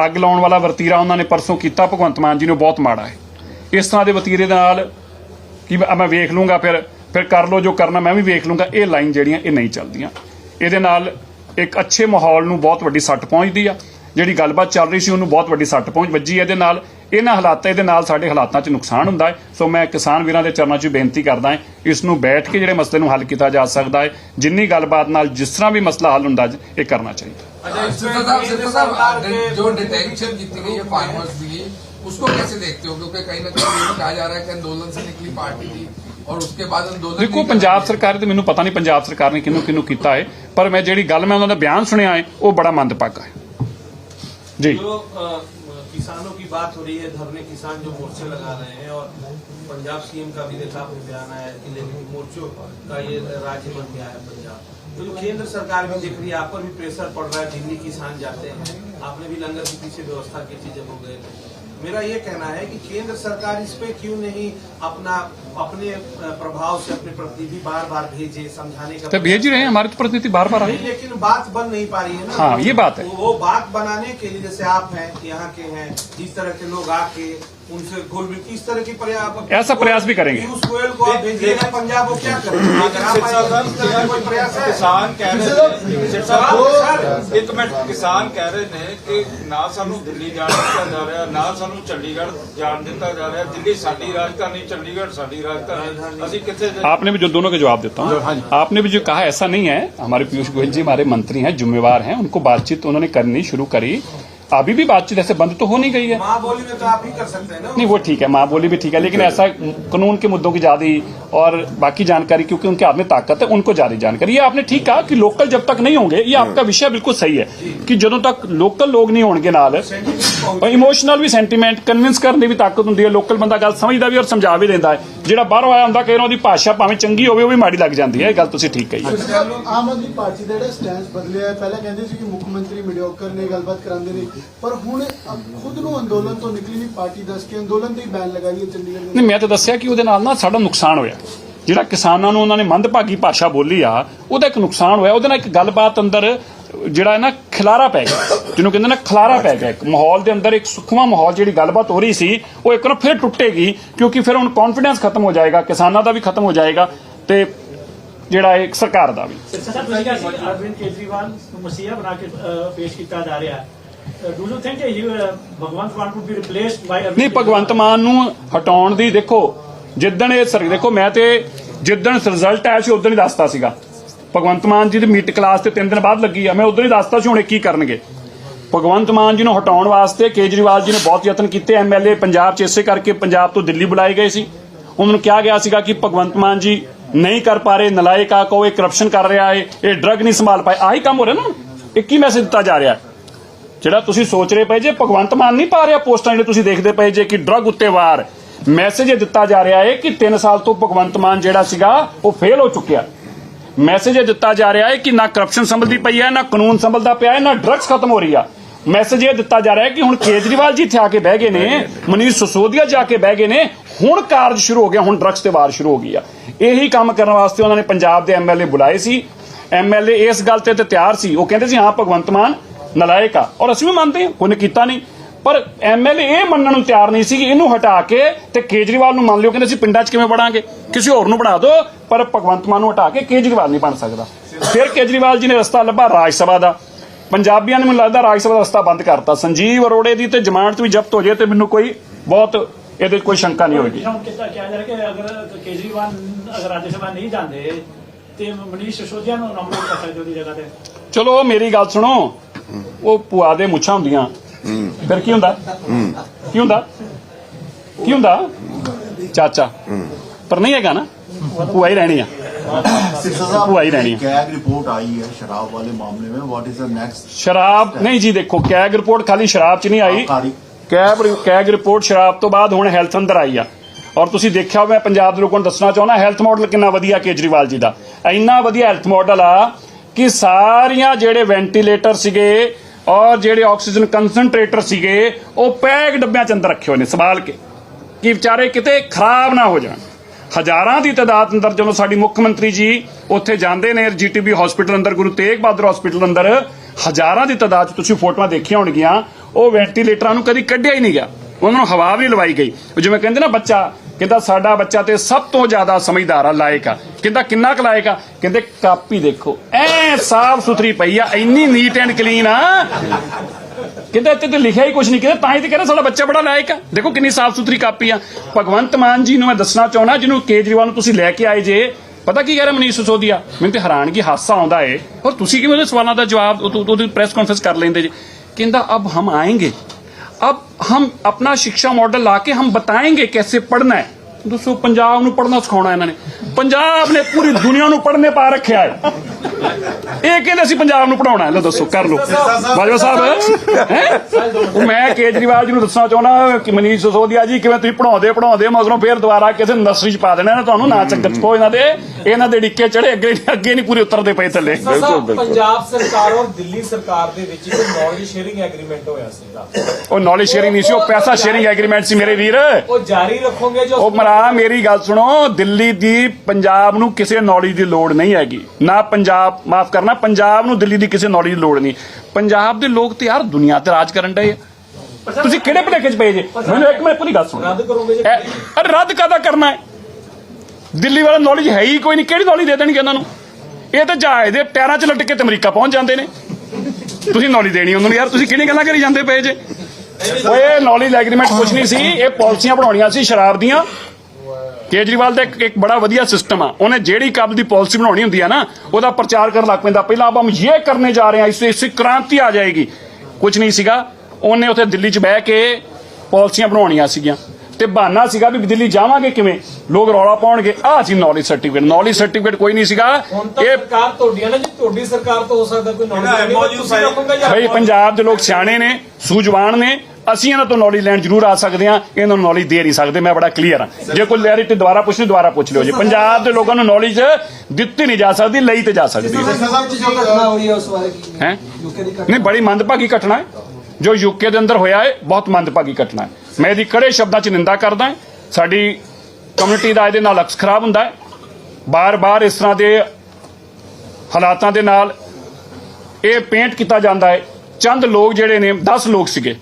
ਅੱਗ ਲਾਉਣ ਵਾਲਾ ਵਰਤੀਰਾ ਉਹਨਾਂ ਨੇ ਪਰਸੋਂ ਕੀਤਾ, ਭਗਵੰਤ ਮਾਨ ਜੀ ਨੂੰ ਬਹੁਤ ਮਾੜਾ ਹੈ। ਇਸ ਤਰ੍ਹਾਂ ਦੇ ਵਤੀਰੇ ਦੇ ਨਾਲ, ਕਿ ਮੈਂ ਵੇਖ ਲੂੰਗਾ ਫਿਰ ਫਿਰ ਕਰ ਲੋ ਜੋ ਕਰਨਾ ਮੈਂ ਵੀ ਵੇਖ ਲੂੰਗਾ ਇਹ ਲਾਈਨ ਜਿਹੜੀਆਂ ਇਹ ਨਹੀਂ ਚੱਲਦੀਆਂ ਇਹਦੇ ਨਾਲ ਇੱਕ ਅੱਛੇ ਮਾਹੌਲ ਨੂੰ ਬਹੁਤ ਵੱਡੀ ਸੱਟ ਪਹੁੰਚਦੀ ਆ ਜਿਹੜੀ ਗੱਲਬਾਤ ਚੱਲ ਰਹੀ ਸੀ ਉਹਨੂੰ ਬਹੁਤ ਵੱਡੀ ਸੱਟ ਪਹੁੰਚ ਵੱਜੀ ਹੈ ਇਹਦੇ ਨਾਲ ਇਹਨਾਂ ਹਾਲਾਤਾਂ ਇਹਦੇ ਨਾਲ ਸਾਡੇ ਹਾਲਾਤਾਂ 'ਚ ਨੁਕਸਾਨ ਹੁੰਦਾ ਹੈ ਸੋ ਮੈਂ ਕਿਸਾਨ ਵੀਰਾਂ ਦੇ ਚਰਨਾਂ 'ਚ ਬੇਨਤੀ ਕਰਦਾ ਹਾਂ ਇਸ ਨੂੰ ਬੈਠ ਕੇ ਜਿਹੜੇ ਮਸਲੇ ਨੂੰ ਹੱਲ ਕੀਤਾ ਜਾ ਸਕਦਾ ਹੈ ਜਿੰਨੀ ਗੱਲਬਾਤ ਨਾਲ ਜਿਸ ਤਰ੍ਹਾਂ ਵੀ ਮਸਲਾ ਹੱਲ ਹੁੰਦਾ ਇਹ ਕਰਨਾ ਚਾਹੀਦਾ अच्छा इसमें सिद्धू साहब केंद्र सिद्धू सरकार साहब के जो डिटेंशन की गई है फार्मर्स की उसको कैसे देखते हो क्योंकि कहीं ना कहीं ये भी कहा जा रहा है कि आंदोलन से निकली पार्टी थी और उसके बाद आंदोलन ਦੇਖੋ नहीं ਪੰਜਾਬ करना ਸਰਕਾਰ ਤੇ ਮੈਨੂੰ ਪਤਾ ਨਹੀਂ ਪੰਜਾਬ ਸਰਕਾਰ ਨੇ ਕਿਹਨੂੰ ਕਿਹਨੂੰ ਕੀਤਾ ਹੈ ਪਰ ਮੈਂ ਜਿਹੜੀ ਗੱਲ ਮੈਂ ਉਹਨਾਂ ਦਾ ਬਿਆਨ ਸੁਣਿਆ ਹੈ ਉਹ ਬੜਾ ਮੰਦਭਾਗਾ ਹੈ ਜੀ जो अ, किसानों की बात हो रही है धरने किसान जो मोर्चे लगा रहे हैं और पंजाब सीएम का भी देखा आपने बयान आया कि लेकिन मोर्चों का ये राज्य बन गया है पंजाब तो जो केंद्र सरकार भी देख रही है आप पर भी प्रेशर पड़ रहा है दिल्ली किसान जाते हैं आपने भी लंगर की पीछे व्यवस्था की थी जब हो गए थे मेरा ये कहना है कि केंद्र सरकार इस पे क्यों नहीं अपना अपने अ, प्रभाव से अपने प्रतिनिधि बार बार भेजे समझाने का तो भेज ही रहे हैं हमारे तो प्रतिनिधि बार बार आ रहे हैं नहीं लेकिन बात बन नहीं पा रही है ना हाँ, ये बात है। वो, वो बात बनाने के लिए जैसे आप हैं यहाँ के हैं जिस तरह के लोग आके उनसे घोल मिल किस तरह की प्रयास ऐसा प्रयास भी करेंगे। पीयूष गोयल को आप भेजिएगा पंजाब वो क्या करेंगे अगर आप सिरसा आए, इस तरह का कोई प्रयास है ਕਿਸਾਨ ਕਹਿ ਰਹੇ ਨੇ ਸਿਰਸਾ ਸਾਹਿਬ ਇੱਕ ਮਿੰਟ ਕਿਸਾਨ ਕਹਿ ਰਹੇ ਨੇ ਕਿ ਨਾ ਸਾਨੂੰ ਦਿੱਲੀ ਜਾਣ ਦਿੱਤਾ ਜਾ ਰਿਹਾ ਨਾ ਸਾਨੂੰ ਚੰਡੀਗੜ੍ਹ ਜਾਣ ਦਿੱਤਾ ਜਾ ਰਿਹਾ ਦਿੱਲੀ ਸਾਡੀ ਰਾਜਧਾਨੀ ਚੰਡੀਗੜ੍ਹ ਸਾਡੀ ਰਾਜਧਾਨੀ ਅਸੀਂ कितने आपने भी जो दोनों के जवाब देता हूँ आपने भी जो कहा ऐसा नहीं है हमारे पीयूष गोयल जी हमारे मंत्री हैं जिम्मेवार हैं उनको बातचीत उन्होंने करनी शुरू करी अभी भी बातचीत ऐसे बंद तो हो नहीं गई है माँ बोली में तो आप ही कर सकते हैं ना नहीं वो ठीक है माँ बोली भी ठीक है लेकिन ऐसा कानून के मुद्दों की ज्यादा और बाकी जानकारी क्योंकि उनके हाथ में ताकत है उनको ज्यादा जानकारी ये आपने ठीक कहा कि लोकल जब तक नहीं होंगे ये आपका विषय बिल्कुल सही है कि ਜਦੋਂ ਤੱਕ ਲੋਕਲ ਲੋਕ ਨਹੀਂ ਹੋਣਗੇ ਨਾਲ ਇਮੋਸ਼ਨਲ ਵੀ ਸੈਂਟੀਮੈਂਟ ਕਨਵਿੰਸ ਕਰਨ ਦੀ ਵੀ ਤਾਕਤ ਹੁੰਦੀ ਹੈ ਲੋਕਲ ਬੰਦਾ ਗੱਲ ਸਮਝਦਾ ਵੀ ਔਰ ਸਮਝਾ ਵੀ ਦਿੰਦਾ ਹੈ ਜਿਹੜਾ ਬਾਹਰੋਂ ਆਇਆ ਹੁੰਦਾ ਕਈ ਵਾਰ ਉਹਦੀ ਭਾਸ਼ਾ ਭਾਵੇਂ ਚੰਗੀ ਹੋਵੇ ਉਹ ਵੀ ਮਾੜੀ ਲੱਗ ਜਾਂਦੀ ਹੈ ਇਹ ਗੱਲ ਤੁਸੀਂ ਠੀਕ ਕਹੀ ਹੈ ਆਮ ਆਦਮੀ ਪਾਰਟੀ ਦਾ ਜਿਹੜਾ ਸਟੈਂਸ ਬਦਲਿਆ ਹੈ ਪਹਿਲਾਂ ਕਹਿੰਦੇ ਸੀ ਕਿ ਮੁੱਖ ਮੰਤਰੀ ਮੀਡੀਓਕਰ ਨੇ ਗੱਲਬਾਤ ਕਰਾਉਂਦੇ ਨੇ ਪਰ ਹੁਣ ਖੁਦ ਨੂੰ ਅੰਦੋਲਨ ਤੋਂ ਨਿਕਲੀ ਨਹੀਂ ਪਾਰਟੀ ਦੱਸ ਕੇ ਅੰਦੋਲਨ ਤੇ ਹੀ ਬੈਨ ਲਗਾ ਲਈ ਚੰਡੀਗੜ੍ਹ ਦੇ ਨਹੀਂ ਮੈਂ ਤਾਂ ਦੱਸਿਆ ਕਿ ਉਹਦੇ ਨਾਲ ਨਾ ਸਾਡਾ ਨੁਕਸਾਨ ਹੋਇਆ। ਜਿਹੜਾ ਕਿਸਾਨਾਂ ਨੂੰ ਉਹਨਾਂ ਨੇ ਮੰਦਭਾਗੀ ਭਾਸ਼ਾ ਬੋਲੀ ਆ ਉਹਦਾ ਇੱਕ ਨੁਕਸਾਨ ਹੋਇਆ। ਉਹਦੇ ਨਾਲ ਇੱਕ ਗੱਲਬਾਤ ਅੰਦਰ ਜਿਹੜਾ ਹੈ ਨਾ ਖਿਲਾਰਾ ਪੈ ਗਿਆ। ਜਿਹਨੂੰ ਕਹਿੰਦੇ ਨਾ ਖਿਲਾਰਾ ਪੈ ਗਿਆ। ਇੱਕ ਮਾਹੌਲ ਦੇ ਅੰਦਰ ਇੱਕ ਸੁਖਮਾ ਮਾਹੌਲ ਜਿਹੜੀ ਗੱਲਬਾਤ ਹੋ ਰਹੀ ਸੀ ਉਹ ਇੱਕ ਨਾ ਫਿਰ ਟੁੱਟੇਗੀ ਕਿਉਂਕਿ ਫਿਰ ਹੁਣ ਕੌਨਫੀਡੈਂਸ ਖਤਮ ਹੋ ਜਾਏਗਾ ਕਿਸਾਨਾਂ ਦਾ ਵੀ ਖਤਮ ਹੋ ਜਾਏਗਾ ਤੇ ਜਿਹੜਾ ਇੱਕ ਸਰਕਾਰ ਦਾ ਵੀ। ਅਰਵਿੰਦ ਕੇਜਰੀਵਾਲ ਨੂੰ ਮਸੀਹਾ ਬਣਾ ਕੇ ਪੇਸ਼ ਕੀਤਾ ਜਾ ਰਿਹਾ ਹੈ। ਡੂ ਯੂ ਥਿੰਕ ਕਿ you Bhagwant Mann could be replaced by Arvind ਨਹੀਂ ਭਗਵੰਤ ਮਾਨ ਨੂੰ ਹਟਾਉਣ ਦੀ ਦੇਖੋ ਜਿੱਦਣ ਇਹ ਸਰ ਦੇਖੋ ਮੈਂ ਤੇ ਜਿੱਦਣ ਰਿਜ਼ਲਟ ਆਇਆ ਸੀ ਉਦੋਂ ਹੀ ਦੱਸਤਾ ਸੀਗਾ। ਭਗਵੰਤ ਮਾਨ ਜੀ ਦੀ ਮੀਟ ਕਲਾਸ ਤੇ 3 ਦਿਨ ਬਾਅਦ ਲੱਗੀ ਆ ਮੈਂ ਉਦੋਂ ਹੀ ਦੱਸਤਾ ਸੀ ਹੁਣ ਇਹ ਕੀ ਕਰਨਗੇ। ਭਗਵੰਤ ਮਾਨ ਜੀ ਨੂੰ ਹਟਾਉਣ ਵਾਸਤੇ ਕੇਜਰੀਵਾਲ ਜੀ ਨੇ ਬਹੁਤ ਯਤਨ ਕੀਤੇ ਐਮਐਲਏ ਪੰਜਾਬ 'ਚ ਇਸੇ ਕਰਕੇ ਪੰਜਾਬ ਤੋਂ ਦਿੱਲੀ ਬੁਲਾਏ ਗਏ ਸੀ। ਉਹਨਾਂ ਨੂੰ ਕਿਹਾ ਗਿਆ ਸੀਗਾ ਕਿ ਭਗਵੰਤ ਮਾਨ ਜੀ ਨਹੀਂ ਕਰ ਪਾ ਰਹੇ ਨਲਾਇਕ ਆ ਕੋ ਇਹ ਕਰਪਸ਼ਨ ਕਰ ਰਿਹਾ ਹੈ ਇਹ ਡਰਗ ਨਹੀਂ ਸੰਭਾਲ ਪਾਏ ਆਹੀ ਕੰਮ ਹੋ ਰਿਹਾ ਨਾ। ਇੱਕ ਹੀ ਮੈਸੇਜ ਦਿੱਤਾ ਜਾ ਰਿਹਾ? ਹੈ ਜਿਹੜਾ ਤੁਸੀਂ ਸੋਚ ਰਹੇ ਪਏ ਜੇ ਭਗਵੰਤ ਮਾਨ ਨਹੀਂ ਪਾ ਰਿਹਾ ਪੋਸਟਾਂ ਜਿਹੜੇ ਤੁਸੀਂ ਦੇਖਦੇ ਪਏ ਜੇ ਕਿ ਡਰਗ ਉੱਤੇ ਵਾਰ। ਮੈਸੇਜ ਦਿੱਤਾ ਜਾ ਰਿਹਾ ਹੈ ਕਿ 3 ਸਾਲ ਤੋਂ ਭਗਵੰਤ ਮਾਨ ਜਿਹੜਾ ਸੀਗਾ ਉਹ ਫੇਲ ਹੋ ਚੁੱਕਿਆ। ਮੈਸੇਜ ਦਿੱਤਾ ਜਾ ਰਿਹਾ ਹੈ ਕਿ ਨਾ ਕਰਪਸ਼ਨ ਸੰਭਲਦੀ ਪਈ ਹੈ ਨਾ ਕਾਨੂੰਨ ਸੰਭਲਦਾ ਪਿਆ ਹੈ ਨਾ ਡਰੱਗਸ ਖਤਮ ਹੋ ਰਹੀ ਆ। ਮੈਸੇਜ ਇਹ ਦਿੱਤਾ ਜਾ ਰਿਹਾ ਹੈ ਕਿ ਹੁਣ ਕੇਜਰੀਵਾਲ ਜੀ ਇੱਥੇ ਆ ਕੇ ਬਹਿ ਗਏ ਨੇ ਮਨੀਸ਼ ਸਿਸੋਦੀਆ ਜਾ ਕੇ ਬਹਿ ਗਏ ਨੇ ਹੁਣ ਕਾਰਜ ਸ਼ੁਰੂ ਹੋ ਗਿਆ ਹੁਣ ਡਰੱਗਸ ਤੇ ਵਾਰ ਸ਼ੁਰੂ ਹੋ ਗਈ ਆ। ਇਹੀ ਕੰਮ ਕਰਨ ਵਾਸਤੇ ਉਹਨਾਂ ਨੇ ਪੰਜਾਬ ਦੇ ਐਮਐਲਏ ਬੁਲਾਏ ਸੀ। ਐਮਐਲਏ ਇਸ ਗੱਲ ਤੇ ਤਿਆਰ ਸੀ। ਉਹ ਕਹਿੰਦੇ ਸੀ ਹਾਂ ਭਗਵੰਤ ਮਾਨ ਨਲਾਇਕ। ਆ ਔਰ ਅਸੀਂ ਵੀ ਮੰਨਦੇ ਹਾਂ ਕੋਈ ਕੀਤਾ ਨਹੀਂ। ਪਰ ਐਮਐਲਏ ਇਹ ਮੰਨਣ ਨੂੰ ਤਿਆਰ ਨਹੀਂ ਸੀ ਕਿ ਇਹਨੂੰ ਹਟਾ ਕੇ ਤੇ ਕੇਜਰੀਵਾਲ ਨੂੰ ਮੰਨ ਲਿਓ ਕਹਿੰਦੇ ਅਸੀਂ ਪਿੰਡਾਂ 'ਚ ਕਿਵੇਂ ਵੜਾਂਗੇ? ਕਿਸੇ ਹੋਰ ਨੂੰ ਬਣਾ ਦਿਓ ਪਰ ਭਗਵੰਤ ਮਾਨ ਨੂੰ ਹਟਾ ਕੇ ਕੇਜਰੀਵਾਲ ਨਹੀਂ ਬਣ ਸਕਦਾ। ਫਿਰ ਕੇਜਰੀਵਾਲ ਜੀ ਨੇ ਰਸਤਾ ਲੱਭਾ ਰਾਜ ਸਭਾ ਦਾ। ਪੰਜਾਬੀਆਂ ਨੇ ਮੈਨੂੰ ਲੱਗਦਾ ਰਾਜ ਸਭਾ ਦਾ ਰਸਤਾ ਬੰਦ ਕਰਤਾ। ਸੰਜੀਵ ਅਰੋੜੇ ਦੀ ਤੇ ਜ਼ਮਾਨਤ ਵੀ ਜ਼ਬਤ ਹੋ ਜੇ ਤੇ ਮੈਨੂੰ ਕੋਈ ਬਹੁਤ ਇਹਦੇ ਕੋਈ ਸ਼ੰਕਾ ਨਹੀਂ ਹੋਏਗੀ। ਹੁਣ ਕਿਤਾ ਕਿਹਾ ਜਾ ਰਿਹਾ ਕਿ ਅਗਰ ਕੇਜਰੀਵਾਲ ਅਗਰ ਰਾਜ ਸਭਾ ਨਹੀਂ ਜਾਂਦੇ ਤੇ ਮਨੀਸ਼ ਸਿਸੋਦੀਆ ਨੂੰ ਨੋਮੀਨੇਟ ਕਰ ਸਕਦੇ ਉਹਦੀ ਜਗ੍ਹਾ ਤੇ? ਚਲੋ ਮੇਰੀ ਗੱਲ ਸੁਣੋ। ਉਹ ਭੂਆ ਦੇ ਮੁੱਛਾਂ ਹੁੰਦੀਆਂ ਫਿਰ ਕੀ ਹੁੰਦਾ ਕੀ ਹੁੰਦਾ ਕੀ ਹੁੰਦਾ ਚਾਚਾ ਪਰ ਨਹੀਂ ਹੈਗਾ ਨਾ ਭੂਆ ਹੀ ਰਹਿਣੀ ਆ ਭੂਆ ਹੀ ਰਹਿਣੀ ਆ कैग रिपोर्ट आई है शराब वाले मामले में व्हाट इज द नेक्स्ट ਸ਼ਰਾਬ ਨਹੀਂ ਜੀ ਦੇਖੋ ਕੈਗ ਰਿਪੋਰਟ ਖਾਲੀ ਸ਼ਰਾਬ 'ਚ ਨਹੀਂ ਆਈ ਕੈਬ ਕੈਗ ਰਿਪੋਰਟ ਸ਼ਰਾਬ ਤੋਂ ਬਾਅਦ ਹੁਣ ਹੈਲਥ ਅੰਦਰ ਆਈ ਆ ਔਰ ਤੁਸੀਂ ਦੇਖਿਆ ਹੋਵੇ ਮੈਂ ਪੰਜਾਬ ਦੇ ਲੋਕਾਂ ਨੂੰ ਦੱਸਣਾ ਚਾਹੁੰਦਾ ਹੈਲਥ ਮਾਡਲ ਕਿੰਨਾ ਵਧੀਆ ਕੇਜਰੀਵਾਲ ਜੀ ਦਾ ਇੰਨਾ ਵਧੀਆ ਹੈਲਥ ਮਾਡਲ ਆ ਕਿ ਸਾਰੀਆਂ ਜਿਹੜੇ ਵੈਂਟੀਲੇਟਰ ਸੀਗੇ ਔਰ ਜਿਹੜੇ ਆਕਸੀਜਨ ਕੰਸਨਟ੍ਰੇਟਰ ਸੀਗੇ, ਉਹ ਪੈਕ ਡੱਬਿਆਂ 'ਚ ਅੰਦਰ ਰੱਖੇ ਹੋਏ ਨੇ, ਸੰਭਾਲ ਕੇ। ਕਿ ਵਿਚਾਰੇ ਕਿਤੇ ਖਰਾਬ ਨਾ ਹੋ ਜਾਣ। ਹਜ਼ਾਰਾਂ ਦੀ ਤਾਦਾਦ ਅੰਦਰ ਜਦੋਂ ਸਾਡੀ ਮੁੱਖ ਮੰਤਰੀ ਜੀ ਉੱਥੇ ਜਾਂਦੇ ਨੇ, ਜੀਟੀਬੀ ਹਸਪੀਟਲ ਅੰਦਰ, ਗੁਰੂ ਤੇਗ ਬਹਾਦਰ ਹਸਪੀਟਲ ਅੰਦਰ, ਹਜ਼ਾਰਾਂ ਦੀ ਤਾਦਾਦ 'ਚ ਤੁਸੀਂ ਫੋਟੋਆਂ ਦੇਖੀਆਂ ਹੋਣਗੀਆਂ, ਉਹ ਵੈਂਟੀਲੇਟਰਾਂ ਨੂੰ ਕਦੀ ਕੱਢਿਆ ਹੀ ਨਹੀਂ ਗਿਆ। ਉਹਨਾਂ ਨੂੰ ਹਵਾ ਵੀ ਲਵਾਈ ਗਈ। ਜਿਵੇਂ ਕਹਿੰਦੇ ਨਾ ਬੱਚਾ ਕਹਿੰਦਾ ਸਾਡਾ ਬੱਚਾ ਤੇ ਸਭ ਤੋਂ ਜ਼ਿਆਦਾ ਸਮਝਦਾਰ ਆ ਲਾਇਕ ਆ। ਕਹਿੰਦਾ ਕਿੰਨਾ ਕੁ ਲਾਇਕ ਆ? ਕਹਿੰਦੇ ਕਾਪੀ ਦੇਖੋ। ਐ ਸਾਫ਼ ਸੁਥਰੀ ਪਈ ਆ, ਇੰਨੀ ਨੀਟ ਐਂਡ ਕਲੀਨ ਆ। ਕਹਿੰਦਾ ਇੱਥੇ ਤੇ ਲਿਖਿਆ ਹੀ ਕੁਝ ਨਹੀਂ। ਕਹਿੰਦਾ ਤਾਂ ਹੀ ਤੇ ਕਹਿੰਦਾ ਸਾਡਾ ਬੱਚਾ ਬੜਾ ਲਾਇਕ ਆ। ਦੇਖੋ ਕਿੰਨੀ ਸਾਫ਼ ਸੁਥਰੀ ਕਾਪੀ ਆ। ਭਗਵੰਤ ਮਾਨ ਜੀ ਨੂੰ ਮੈਂ ਦੱਸਣਾ ਚਾਹੁੰਦਾ, ਜਿਹਨੂੰ ਕੇਜਰੀਵਾਲ ਨੂੰ ਤੁਸੀਂ ਲੈ ਕੇ ਆਏ ਜੇ, ਪਤਾ ਕੀ ਕਹਿ ਰਿਹਾ ਮਨੀਸ਼ ਸਿਸੋਦੀਆ ਮੈਨੂੰ ਤੇ ਹੈਰਾਨਗੀ ਹਾਸਾ ਆਉਂਦਾ ਏ। ਔਰ ਤੁਸੀਂ ਕਿਵੇਂ ਉਹਦੇ ਸਵਾਲਾਂ ਦਾ ਜਵਾਬ, ਉਹ- ਉਹਦੀ ਪ੍ਰੈਸ ਕਾਨਫਰੰਸ ਕਰ ਲੈਂਦੇ ਜੀ। ਕਹਿੰਦਾ, ਅਬ ਹਮ ਆएंगे अब हम अपना शिक्षा मॉडल लाके हम बताएंगे कैसे पढ़ना है ਦੱਸੋ ਪੰਜਾਬ ਨੂੰ ਪੜਨਾ ਸਿਖਾਉਣਾ ਇਹਨਾਂ ਨੇ। ਪੰਜਾਬ ਨੇ ਪੂਰੀ ਦੁਨੀਆ ਨੂੰ ਪੜਨੇ ਪਾ ਰੱਖਿਆ ਹੈ। ਇਹ ਕਹਿੰਦੇ ਅਸੀਂ ਪੰਜਾਬ ਨੂੰ ਪੜਾਉਣਾ ਲੈ ਦੱਸੋ ਕਰ ਲਓ। ਬਾਜਵਾ ਸਾਹਿਬ ਉਹ ਮੈਂ ਕੇਜਰੀਵਾਲ ਜੀ ਨੂੰ ਦੱਸਣਾ ਚਾਹੁੰਦਾ ਕਿ ਮਨੀਸ਼ ਸੋਧਿਆ ਜੀ ਕਿਵੇਂ ਤੁਸੀਂ ਪੜਾਉਂਦੇ ਪੜਾਉਂਦੇ ਮਗਰੋਂ ਫੇਰ ਦੁਬਾਰਾ ਕਿਸੇ ਨਰਸਰੀ ਚ ਪਾ ਦੇਣਾ। ਨਾ ਤੁਹਾਨੂੰ ਨਾ ਚੱਕਰ ਪੋ ਇਹਨਾਂ ਦੇ। ਇਹਨਾਂ ਦੇ ਡਿੱਕੇ ਚੜੇ ਅੱਗੇ ਅੱਗੇ ਨਹੀਂ ਪੂਰੇ ਉਤਰਦੇ ਪਏ ਥੱਲੇ। ਪੰਜਾਬ ਸਰਕਾਰ ਔਰ ਦਿੱਲੀ ਸਰਕਾਰ ਦੇ ਵਿੱਚ ਇੱਕ ਨੌਲੇਜ ਸ਼ੇਅਰਿੰਗ ਐਗਰੀਮੈਂਟ ਹੋਇਆ ਸੀ ਉਹ ਨੌਲੇਜ ਸ਼ੇਅਰਿੰਗ ਨਹੀਂ ਸੀ ਉਹ ਪੈਸਾ ਸ਼ੇਅਰਿੰਗ ਐਗਰੀਮੈਂਟ ਸੀ ਮੇਰੇ ਵੀਰ। ਉਹ ਜਾਰੀ ਰੱਖੋਗੇ ਜੋ ਉਹ ਮਰਾ ਮੇਰੀ ਗੱਲ ਸੁਣੋ ਦਿੱਲੀ ਦੀ ਪੰਜਾਬ ਨੂੰ ਕਿਸੇ ਨੌਲੇਜ ਦੀ ਲੋੜ ਨਹੀਂ ਹੈਗੀ। ਨਾ ਪੰਜਾਬ ਮਾਫ ਕਰਨਾ ਪੰਜਾਬ ਨੂੰ ਦਿੱਲੀ ਦੀ ਕਿਸੇ ਨੌਲੇਜ ਦੀ ਲੋੜ ਨਹੀਂ। ਪੰਜਾਬ ਦੇ ਲੋਕ ਤੇ ਯਾਰ ਦੁਨੀਆ ਤੇ ਰਾਜ ਕਰਨ ਡਏ ਤੁਸੀਂ ਕਿਹੜੇ ਭਲੇਖੇ ਚ ਪਏ ਜੇ? ਮੈਨੂੰ ਇੱਕ ਮਿੰਟ ਪੂਰੀ ਗੱਲ ਸੁਣੋ। ਰੱਦ ਕਰੋਗੇ ਜੇ। ਇਹ- ਅਰੇ ਰੱਦ ਕਾਦਾ ਕਰਨਾ ਹੈ? ਦਿੱਲੀ ਵਾਲਾ ਨੌਲੇਜ ਹੈ ਹੀ ਕੋਈ ਨਹੀਂ। ਕਿਹੜੀ ਨੌਲੇਜ ਦੇ ਦੇਣਗੇ ਇਹਨਾਂ ਨੂੰ? ਇਹ ਤਾਂ ਜਹਾਜ਼ ਦੇ ਟਾਇਰਾਂ 'ਚ ਲਟਕ ਕੇ ਤੇ ਅਮਰੀਕਾ ਪਹੁੰਚ ਜਾਂਦੇ ਨੇ। ਤੁਸੀਂ ਨੌਲੇਜ ਦੇਣੀ ਉਹਨਾਂ ਨੂੰ। ਯਾਰ ਤੁਸੀਂ ਕਿਹੜੀਆਂ ਗੱਲਾਂ ਕਰੀ ਜਾਂਦੇ ਪਏ ਜੇ? ਓਏ ਨੌਲੇਜ ਐਗਰੀਮੈਂਟ ਕੁਝ ਨਹੀਂ ਸੀ। ਇਹ ਪਾਲਿਸੀਆਂ ਬਣਾਉਣੀਆਂ ਸੀ ਸ਼ਰਾਬ ਦੀਆਂ। ਕੇਜਰੀਵਾਲ ਦਾ ਇੱਕ ਇੱਕ ਬੜਾ ਵਧੀਆ ਸਿਸਟਮ ਆ। ਉਹਨੇ ਜਿਹੜੀ ਕੰਮ ਦੀ ਪਾਲਿਸੀ ਬਣਾਉਣੀ ਹੁੰਦੀ ਆ ਨਾ ਉਹਦਾ ਪ੍ਰਚਾਰ ਕਰਨ ਲੱਗ ਪੈਂਦਾ। ਪਹਿਲਾਂ ਆਪਾਂ ਹਮ ਇਹ ਕਰਨੇ ਜਾ ਰਹੇ ਹਾਂ ਇਸ ਇਸ ਕ੍ਰਾਂਤੀ ਆ ਜਾਏਗੀ। ਕੁਝ ਨਹੀਂ ਸੀਗਾ। ਉਹਨੇ ਉੱਥੇ ਦਿੱਲੀ 'ਚ ਬਹਿ ਕੇ ਪਾਲਿਸੀਆਂ ਬਣਾਉਣੀਆਂ ਸੀਗੀਆਂ। ਤੇ ਬਹਾਨਾ ਸੀਗਾ ਵੀ ਦਿੱਲੀ ਜਾਵਾਂਗੇ ਕਿਵੇਂ? ਲੋਕ ਰੌਲਾ ਪਾਉਣਗੇ। ਆਹ ਸੀ ਨੌਲੇਜ ਸਰਟੀਫਿਕੇਟ ਨੌਲੇਜ ਸਰਟੀਫਿਕੇਟ ਕੋਈ ਨਹੀਂ ਸੀਗਾ। ਇਹ ਸਰਕਾਰ ਤੁਹਾਡੀਆਂ ਨਾ ਜੀ ਤੁਹਾਡੀ ਸਰਕਾਰ ਤੋਂ ਹੋ ਸਕਦਾ ਕੋਈ ਨੌਲੇਜ ਨਹੀਂ MOU ਤੁਸੀਂ ਰੱਖੋਗੇ ਜਾਂ ਬਈ ਪੰਜਾਬ ਦੇ ਲੋਕ ਸਿਆਣੇ ਨੇ ਸੂਝਵਾਨ ਨੇ। ਅਸੀਂ ਇਹਨਾਂ ਤੋਂ ਨੌਲੇਜ ਲੈਣ ਜ਼ਰੂਰ ਆ ਸਕਦੇ ਹਾਂ ਇਹਨਾਂ ਨੂੰ ਨੌਲੇਜ ਦੇ ਨਹੀਂ ਸਕਦੇ ਮੈਂ ਬੜਾ ਕਲੀਅਰ ਹਾਂ। ਜੇ ਕੋਈ ਕਲੈਰਿਟੀ ਦੁਬਾਰਾ ਪੁੱਛਣੀ ਦੁਬਾਰਾ ਪੁੱਛ ਲਿਓ ਜੀ। ਪੰਜਾਬ ਦੇ ਲੋਕਾਂ ਨੂੰ ਨੌਲੇਜ ਦਿੱਤੀ ਨਹੀਂ ਜਾ ਸਕਦੀ ਲਈ ਤੇ ਜਾ ਸਕਦੀ ਹੈ। ਨਹੀਂ ਬੜੀ ਮੰਦਭਾਗੀ ਘਟਨਾ ਹੈ। ਜੋ ਯੂਕੇ ਦੇ ਅੰਦਰ ਹੋਇਆ ਹੈ ਬਹੁਤ ਮੰਦਭਾਗੀ ਘਟਨਾ ਹੈ। ਮੈਂ ਇਹਦੀ ਕੜੇ ਸ਼ਬਦਾਂ 'ਚ ਨਿੰਦਾ ਕਰਦਾ ਹਾਂ। ਸਾਡੀ ਕਮਿਊਨਿਟੀ ਦਾ ਇਹਦੇ ਨਾਲ ਅਕਸ ਖਰਾਬ ਹੁੰਦਾ ਹੈ। ਬਾਰ-ਬਾਰ ਇਸ ਤਰ੍ਹਾਂ ਦੇ ਹਾਲਾਤਾਂ ਦੇ ਨਾਲ ਇਹ ਪੇਂਟ ਕੀਤਾ ਜਾਂਦਾ ਹੈ। ਚੰਦ ਲੋਕ ਜਿਹੜੇ ਨੇ 10 ਲੋਕ ਸੀਗੇ।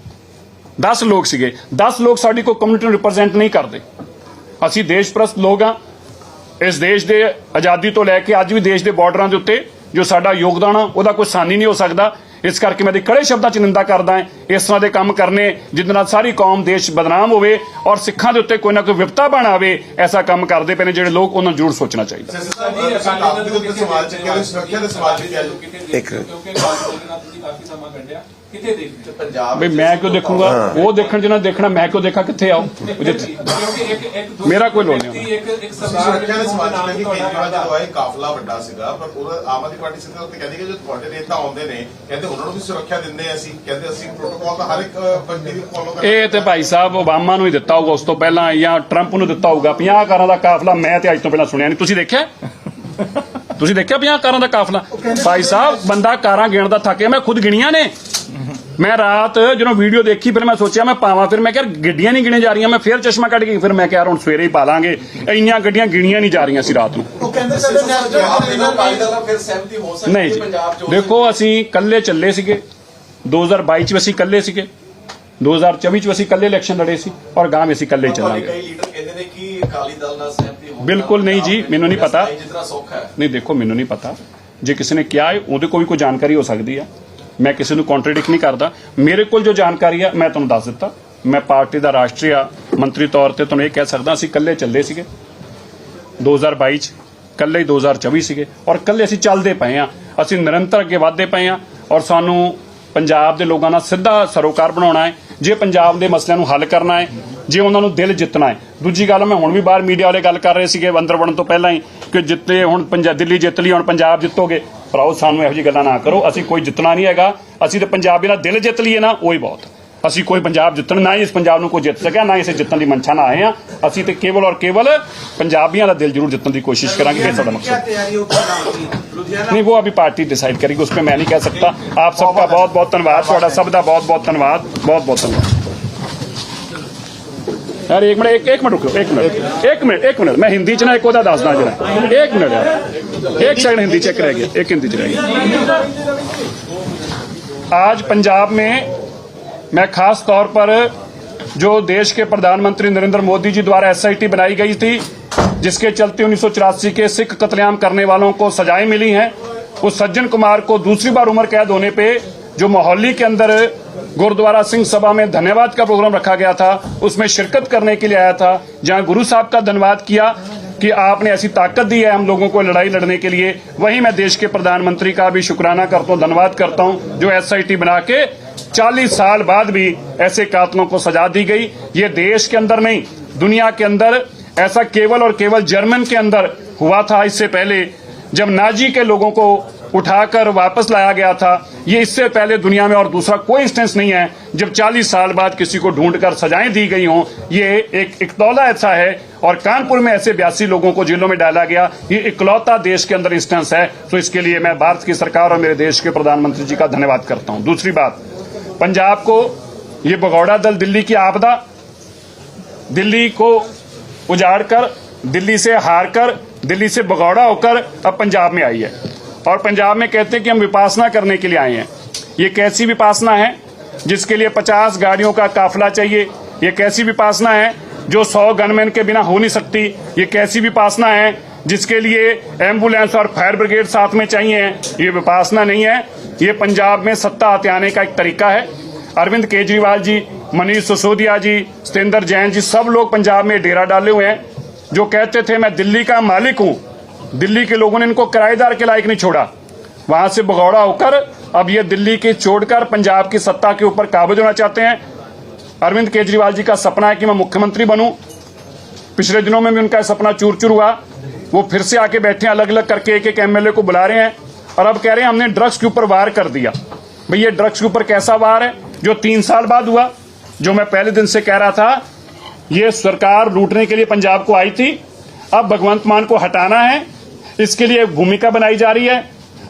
10 ਲੋਕ ਸੀਗੇ। 10 ਲੋਕ ਸਾਡੀ ਕੋਈ ਕਮਿਊਨਿਟੀ ਨੂੰ ਰਿਪਰੈਜ਼ੈਂਟ ਨਹੀਂ ਕਰਦੇ। ਅਸੀਂ ਦੇਸ਼ਪ੍ਰਸਤ ਲੋਕ ਹਾਂ। ਇਸ ਦੇਸ਼ ਦੇ ਆਜ਼ਾਦੀ ਤੋਂ ਲੈ ਕੇ ਅੱਜ ਵੀ ਦੇਸ਼ ਦੇ ਬਾਰਡਰਾਂ ਦੇ ਉੱਤੇ ਜੋ ਸਾਡਾ ਯੋਗਦਾਨ ਆ ਉਹਦਾ ਕੋਈ ਸਾਨੀ ਨਹੀਂ ਹੋ ਸਕਦਾ। ਇਸ ਕਰਕੇ ਮੈਂ ਦੇ ਕੜੇ ਸ਼ਬਦਾਂ 'ਚ ਨਿੰਦਾ ਕਰਦਾ ਹਾਂ। ਇਸ ਤਰ੍ਹਾਂ ਦੇ ਕੰਮ ਕਰਨੇ ਜਿਹਦੇ ਨਾਲ ਸਾਰੀ ਕੌਮ ਦੇਸ਼ ਬਦਨਾਮ ਹੋਵੇ ਔਰ ਸਿੱਖਾਂ ਦੇ ਉੱਤੇ ਕੋਈ ਨਾ ਕੋਈ ਵਿਪਤਾ ਬਣ ਆਵੇ ਐਸਾ ਕੰਮ ਕਰਦੇ ਪਏ ਨੇ ਜਿਹੜੇ ਲੋਕ ਉਹਨਾਂ ਨੂੰ ਜ਼ਰੂਰ ਸੋਚਣਾ ਚਾਹੀਦਾ। ਚੱਕਿਆ ਤੇ ਸੁਰੱਖਿਆ ਦੇ ਸਵਾਲ ਵੀ ਇੱਕ ਪੰਜਾਬ ਮੈਂ ਕਿਉਂ ਦੇਖੂੰਗਾ ਉਹ ਦੇਖਣ ਜਿਹਨਾਂ ਦੇਖਣਾ ਮੈਂ ਕਿਉਂ ਦੇਖਾਂ? ਕਿੱਥੇ ਆਓ? ਉਹ ਜਿੱਥੇ- ਮੇਰਾ ਕੋਈ ਲੋੜ ਨਹੀਂ ਸੁਰੱਖਿਆ ਦੇ ਸਵਾਲ ਚ ਕਿ ਕੇਜਰੀਵਾਲ ਦਾ ਹੋਇਆ ਕਾਫਲਾ ਵੱਡਾ ਸੀਗਾ ਪਰ ਉਹ ਆਮ ਆਦਮੀ ਪਾਰਟੀ ਸਿੱਧਾ ਉੱਤੇ ਕਹਿੰਦੀ ਕਿ ਜੋ ਤੁਹਾਡੇ ਨੇਤਾ ਆਉਂਦੇ ਨੇ ਕਹਿੰਦੇ ਉਹਨਾਂ ਨੂੰ ਵੀ ਸੁਰੱਖਿਆ ਦਿੰਦੇ ਆ ਅਸੀਂ ਕਹਿੰਦੇ ਅਸੀਂ ਪ੍ਰੋਟੋਕਾਲ ਤਾਂ ਹਰ ਇੱਕ ਬੰਦੇ ਦੀ ਫੋਲੋ ਕਰਦੇ ਇਹ ਤੇ ਭਾਈ ਸਾਹਿਬ ਓਬਾਮਾ ਨੂੰ ਹੀ ਦਿੱਤਾ ਹੋਊਗਾ ਉਸ ਤੋਂ ਪਹਿਲਾਂ ਜਾਂ ਟਰੰਪ ਨੂੰ ਦਿੱਤਾ ਹੋਊਗਾ। 50 ਕਾਰਾਂ ਦਾ ਕਾਫਲਾ ਮੈਂ ਤੇ ਅੱਜ ਤੋਂ ਪਹਿਲਾਂ ਸੁਣਿਆ ਨਹੀਂ। ਤੁਸੀਂ ਦੇਖਿਆ? ਤੁਸੀਂ ਦੇਖਿਆ 50 ਕਾਰਾਂ ਦਾ ਕਾਫਲਾ? ਭਾਈ ਸਾਹਿਬ ਬੰਦਾ ਕਾਰਾਂ ਗਿਣਦਾ ਥੱਕਿਆ ਮੈਂ ਖੁਦ ਗਿਣੀਆਂ ਨੇ। ਮੈਂ ਰਾਤ ਜਦੋਂ ਵੀਡੀਓ ਦੇਖੀ ਫਿਰ ਮੈਂ ਸੋਚਿਆ ਮੈਂ ਪਾਵਾਂ ਫਿਰ ਮੈਂ ਕਿਹਾ ਗੱਡੀਆਂ ਨਹੀਂ ਗਿਣੇ ਜਾ ਰਹੀਆਂ ਮੈਂ ਫਿਰ ਚਸ਼ਮਾ ਕੱਢ ਕੇ ਫਿਰ ਮੈਂ ਕਿਹਾ ਹੁਣ ਸਵੇਰੇ ਹੀ ਪਾ ਲਾਂਗੇ। ਇੰਨੀਆਂ ਗੱਡੀਆਂ ਗਿਣੀਆਂ ਨਹੀਂ ਜਾ ਰਹੀਆਂ ਸੀ ਰਾਤ ਨੂੰ। ਉਹ ਕਹਿੰਦੇ ਸਾਡੇ ਨੈਸ਼ਨਲ ਫਿਰ ਸਹਿਮਤੀ ਹੋ ਸਕਦੀ ਨਹੀਂ ਜੀ। ਦੇਖੋ ਅਸੀਂ ਕੱਲੇ ਚੱਲੇ ਸੀਗੇ। 2022 ਚ ਅਸੀਂ ਕੱਲੇ ਸੀਗੇ। 2024 ਚ ਅਸੀਂ ਕੱਲੇ ਇਲੈਕਸ਼ਨ ਲੜੇ ਸੀ ਔਰ ਗਾਂ ਅਸੀਂ ਕੱਲੇ ਹੀ ਚੱਲਾਂਗੇ। ਕਈ ਲੀਡਰ ਕਹਿੰਦੇ ਨੇ ਕਿ ਅਕਾਲੀ ਦਲ ਨਾਲ ਸਹਿਮਤੀ ਹੋਣ ਬਿਲਕੁਲ ਨਹੀਂ ਜੀ, ਮੈਨੂੰ ਨਹੀਂ ਪਤਾ। ਹੈ। ਨਹੀਂ ਦੇਖੋ ਮੈਨੂੰ ਨਹੀਂ ਪਤਾ। ਜੇ ਕਿਸੇ ਨੇ ਕਿਹਾ ਹੈ ਉਹਦੇ ਕੋਲ ਵੀ ਕੋਈ ਜਾਣਕਾਰੀ ਹੋ ਸਕਦੀ ਹੈ। ਮੈਂ ਕਿਸੇ ਨੂੰ ਕੰਟਰਡਿਕਟ ਨਹੀਂ ਕਰਦਾ। ਮੇਰੇ ਕੋਲ ਜੋ ਜਾਣਕਾਰੀ ਹੈ ਮੈਂ ਤੁਹਾਨੂੰ ਦੱਸ ਦਿੱਤਾ। ਮੈਂ ਪਾਰਟੀ ਦਾ ਰਾਸ਼ਟਰੀ ਮੰਤਰੀ ਤੌਰ ਤੇ ਤੁਹਾਨੂੰ ਇਹ ਕਹਿ ਸਕਦਾ ਅਸੀਂ ਇਕੱਲੇ ਚੱਲੇ ਸੀਗੇ। 2022 ਚ, ਇਕੱਲੇ ਹੀ 2024 ਸੀਗੇ। ਔਰ ਇਕੱਲੇ ਅਸੀਂ ਚੱਲਦੇ ਪਏ ਆ। ਅਸੀਂ ਨਿਰੰਤਰ ਅੱਗੇ ਵਧਦੇ ਪਏ ਆ ਔਰ ਸਾਨੂੰ ਪੰਜਾਬ ਦੇ ਲੋਕਾਂ ਨਾਲ ਸਿੱਧਾ ਸਰੋਕਾਰ ਬਣਾਉਣਾ ਹੈ। ਜੇ ਪੰਜਾਬ ਦੇ ਮਸਲਿਆਂ ਨੂੰ ਹੱਲ ਕਰਨਾ ਹੈ, ਜੇ ਉਹਨਾਂ ਨੂੰ ਦਿਲ ਜਿੱਤਣਾ ਹੈ। ਦੂਜੀ ਗੱਲ, ਮੈਂ ਹੁਣ ਵੀ ਬਾਹਰ ਮੀਡੀਆ ਵਾਲੇ ਗੱਲ ਕਰ ਰਹੇ ਸੀਗੇ ਅੰਦਰ ਵੜਨ ਤੋਂ ਪਹਿਲਾਂ ਹੀ ਕਿ ਜਿੱਤੇ ਹੁਣ ਪੰਜਾਬ ਦਿੱਲੀ ਜਿੱਤ ਲਈ, ਹੁਣ ਪੰਜਾਬ ਜਿੱਤੋਗੇ। ਭਰਾਓ, ਸਾਨੂੰ ਇਹੋ ਜੀ ਗੱਲਾਂ ਨਾ ਕਰੋ। ਅਸੀਂ ਕੋਈ ਜਿੱਤਣਾ ਨਹੀਂ ਹੈਗਾ। ਅਸੀਂ ਤਾਂ ਪੰਜਾਬੀ ਨਾਲ ਦਿਲ ਜਿੱਤ ਲਈਏ ਨਾ, ਉਹ ਹੀ ਬਹੁਤ। ਅਸੀਂ ਕੋਈ ਪੰਜਾਬ ਜਿੱਤਣ, ਨਾ ਹੀ ਇਸ ਪੰਜਾਬ ਨੂੰ ਕੋਈ ਜਿੱਤ ਸਕਿਆ, ਨਾ ਇਸੇ ਜਿੱਤਣ ਦੀ ਮਨਸ਼ਾ ਨਾ ਆਏ ਆ ਅਸੀਂ ਤੇ ਕੇਵਲ ਔਰ ਕੇਵਲ ਪੰਜਾਬੀਆਂ ਦਾ ਦਿਲ ਜ਼ਰੂਰ ਜਿੱਤਣ ਦੀ ਕੋਸ਼ਿਸ਼ ਕਰਾਂਗੇ। ਇਹ ਸਾਡਾ ਮਕਸਦ। ਨਹੀਂ, ਉਹ ਅਭੀ ਪਾਰਟੀ ਡਿਸਾਈਡ ਕਰੇਗੀ, ਉਸ ਪੇ ਮੈਂ ਨਹੀਂ ਕਹਿ ਸਕਦਾ। ਆਪ ਸਭ ਦਾ ਬਹੁਤ ਬਹੁਤ ਧੰਨਵਾਦ। ਤੁਹਾਡਾ ਸਭ ਦਾ ਬਹੁਤ ਬਹੁਤ ਧੰਨਵਾਦ। ਬਹੁਤ ਬਹੁਤ ਧੰਨਵਾਦ। यार एक मिनट, एक एक मिनट रुको एक मिनट। एक मिनट एक मिनट। मैं हिंदी च ना, एक दसदा जरा एक मिनट यार। एक सेकंड हिंदी चेक रह गया एक हिंदी च रह गया आज पंजाब में मैं खास तौर पर जो देश के प्रधानमंत्री नरेंद्र मोदी जी द्वारा एसआईटी बनाई गई थी, जिसके चलते उन्नीस सौ चौरासी के सिख कतलेआम करने वालों को सजाएँ मिली हैं, उस सज्जन कुमार को दूसरी बार उम्र कैद होने पे जो मोहाली के अंदर गुरुद्वारा सिंह सभा में धन्यवाद का प्रोग्राम रखा गया था, उसमें शिरकत करने के लिए आया था, जहाँ गुरु साहब का धन्यवाद किया कि आपने ऐसी ताकत दी है हम लोगों को लड़ाई लड़ने के लिए। वहीं मैं देश के प्रधानमंत्री का भी शुक्राना करता हूँ, धन्यवाद करता हूँ, जो एसआईटी बना के 40 साल बाद भी ऐसे कातलों को सजा दी गई। ये देश के अंदर नहीं, दुनिया के अंदर ऐसा केवल और केवल जर्मन के अंदर हुआ था इससे पहले, जब नाजी के लोगों को उठाकर वापस लाया गया था। ये इससे पहले दुनिया में और दूसरा कोई इंस्टेंस नहीं है, जब 40 साल बाद किसी को ढूंढकर सजाएँ दी गई हों, ये एक इकतौला ऐसा है और कानपुर में ऐसे बयासी लोगों को जेलों में डाला गया, ये इकलौता देश के अंदर इंस्टेंस है। तो इसके लिए मैं भारत की सरकार और मेरे देश के प्रधानमंत्री जी का धन्यवाद करता हूँ। दूसरी बात, पंजाब को ये भगौड़ा दल दिल्ली की आपदा, दिल्ली को उजाड़ कर दिल्ली से हारकर, दिल्ली से भगौड़ा होकर अब पंजाब में आई है। और पंजाब में कहते हैं कि हम विपासना करने के लिए आए हैं। ये कैसी विपासना है? जिसके लिए 50 गाड़ियों का काफिला चाहिए। ये कैसी विपासना है? जो 100 गनमैन के बिना हो नहीं सकती। ये कैसी विपासना है? जिसके लिए एंबुलेंस और फायर ब्रिगेड साथ में चाहिए ये विपासना नहीं है। ये पंजाब में सत्ता आते आने का एक तरीका है। अरविंद केजरीवाल जी, मनीष सिसोदिया जी, सतेंद्र जैन जी, सब लोग पंजाब में डेरा डाले हुए हैं। जो कहते थे, मैं दिल्ली का मालिक हूँ। दिल्ली के लोगों ने इनको किराएदार के लायक नहीं छोड़ा। वहाँ से भगौड़ा होकर अब ये दिल्ली के छोड़कर पंजाब की सत्ता के ऊपर काबिज होना चाहते हैं। अरविंद केजरीवाल जी का सपना है कि मैं मुख्यमंत्री बनूं। पिछले दिनों में भी उनका सपना चूर चूर हुआ। वो फिर से आके बैठे अलग अलग करके एक एक एमएलए को बुला रहे हैं और अब कह रहे हैं, हमने ड्रग्स के ऊपर वार कर दिया। भाई ये ड्रग्स के ऊपर कैसा वार है? जो तीन साल बाद हुआ, जो मैं पहले दिन से कह रहा था, ये सरकार लूटने के लिए पंजाब को आई थी। अब भगवंत मान को हटाना है। इसके लिए भूमिका बनाई जा रही है।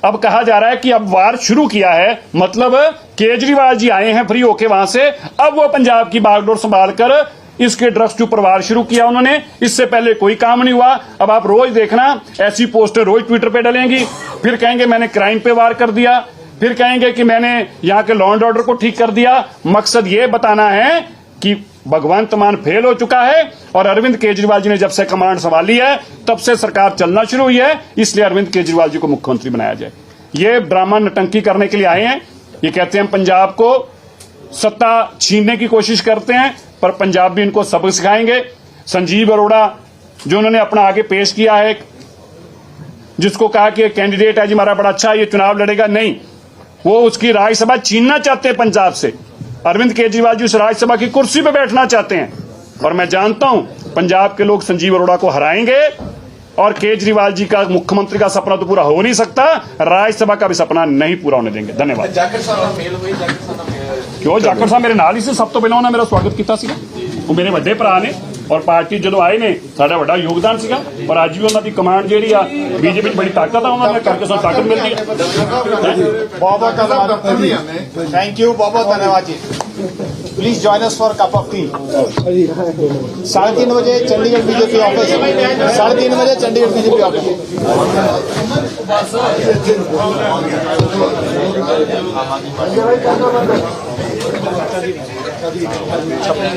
अब कहा जा रहा है कि अब वार शुरू किया है। मतलब केजरीवाल जी आए हैं फ्री होके वहाँ से। अब वो पंजाब की बागडोर संभाल कर इसके ड्रग्स के ऊपर वार शुरू किया उन्होंने। इससे पहले कोई काम नहीं हुआ। अब आप रोज देखना, ऐसी पोस्टर रोज ट्विटर पे डलेंगी। फिर कहेंगे, मैंने क्राइम पे वार कर दिया। फिर कहेंगे कि, मैंने यहाँ के लॉ एंड ऑर्डर को ठीक कर दिया। मकसद ये बताना है कि भगवंत मान फेल हो चुका है और अरविंद केजरीवाल जी ने जब से कमांड संभाली है, तब से सरकार चलना शुरू हुई है, इसलिए अरविंद केजरीवाल जी को मुख्यमंत्री बनाया जाए। ये ड्रामा नटंकी करने के लिए आए हैं। ये कहते हैं, पंजाब को सत्ता छीनने की कोशिश करते हैं, पर पंजाब भी इनको सबक सिखाएँगे। संजीव अरोड़ा, जो उन्होंने अपना आगे पेश किया है, जिसको कहा कि कैंडिडेट है जी, हमारा बड़ा अच्छा ये चुनाव लड़ेगा, नहीं। वो उसकी राज्यसभा छीनना चाहते हैं पंजाब से। अरविंद केजरीवाल जी उस राज्यसभा की कुर्सी पर बैठना चाहते हैं। और मैं जानता हूँ पंजाब के लोग संजीव अरोड़ा को हराएँगे और केजरीवाल जी का मुख्यमंत्री का सपना तो पूरा हो नहीं सकता राज्यसभा का भी सपना नहीं पूरा होने देंगे। धन्यवाद। क्यों? जाकर साहब मेरे नाल ही से सब तो पहले उन्होंने मेरा स्वागत किया मेरे वे भरा ने। ਉਹਨਾਂ ਮੇਰਾ ਸਵਾਗਤ ਕੀਤਾ ਸੀ ਉਹ ਮੇਰੇ ਵੱਡੇ ਭਰਾ ਨੇ ਔਰ ਪਾਰਟੀ ਜਦੋਂ ਆਏ ਨੇ ਸਾਡਾ ਵੱਡਾ ਯੋਗਦਾਨ ਸੀਗਾ ਔਰ ਅੱਜ ਵੀ ਉਹਨਾਂ ਦੀ ਕਮਾਂਡ ਜਿਹੜੀ ਆ ਬੀਜੇਪੀ 'ਚ ਬੜੀ ਤਾਕਤ ਆ ਉਹਨਾਂ ਦੇ ਕਰਕੇ ਸਾਨੂੰ ਤਾਕਤ ਮਿਲਦੀ ਹੈ ਬਹੁਤ ਬਹੁਤ ਧੰਨਵਾਦ ਥੈਂਕ ਯੂ ਬਹੁਤ ਬਹੁਤ ਧੰਨਵਾਦ ਜੀ please join us for cup of tea साढ़े तीन बजे चंडीगढ़ बीजेपी ऑफिस साढ़े तीन बजे चंडीगढ़ बीजेपी ऑफिस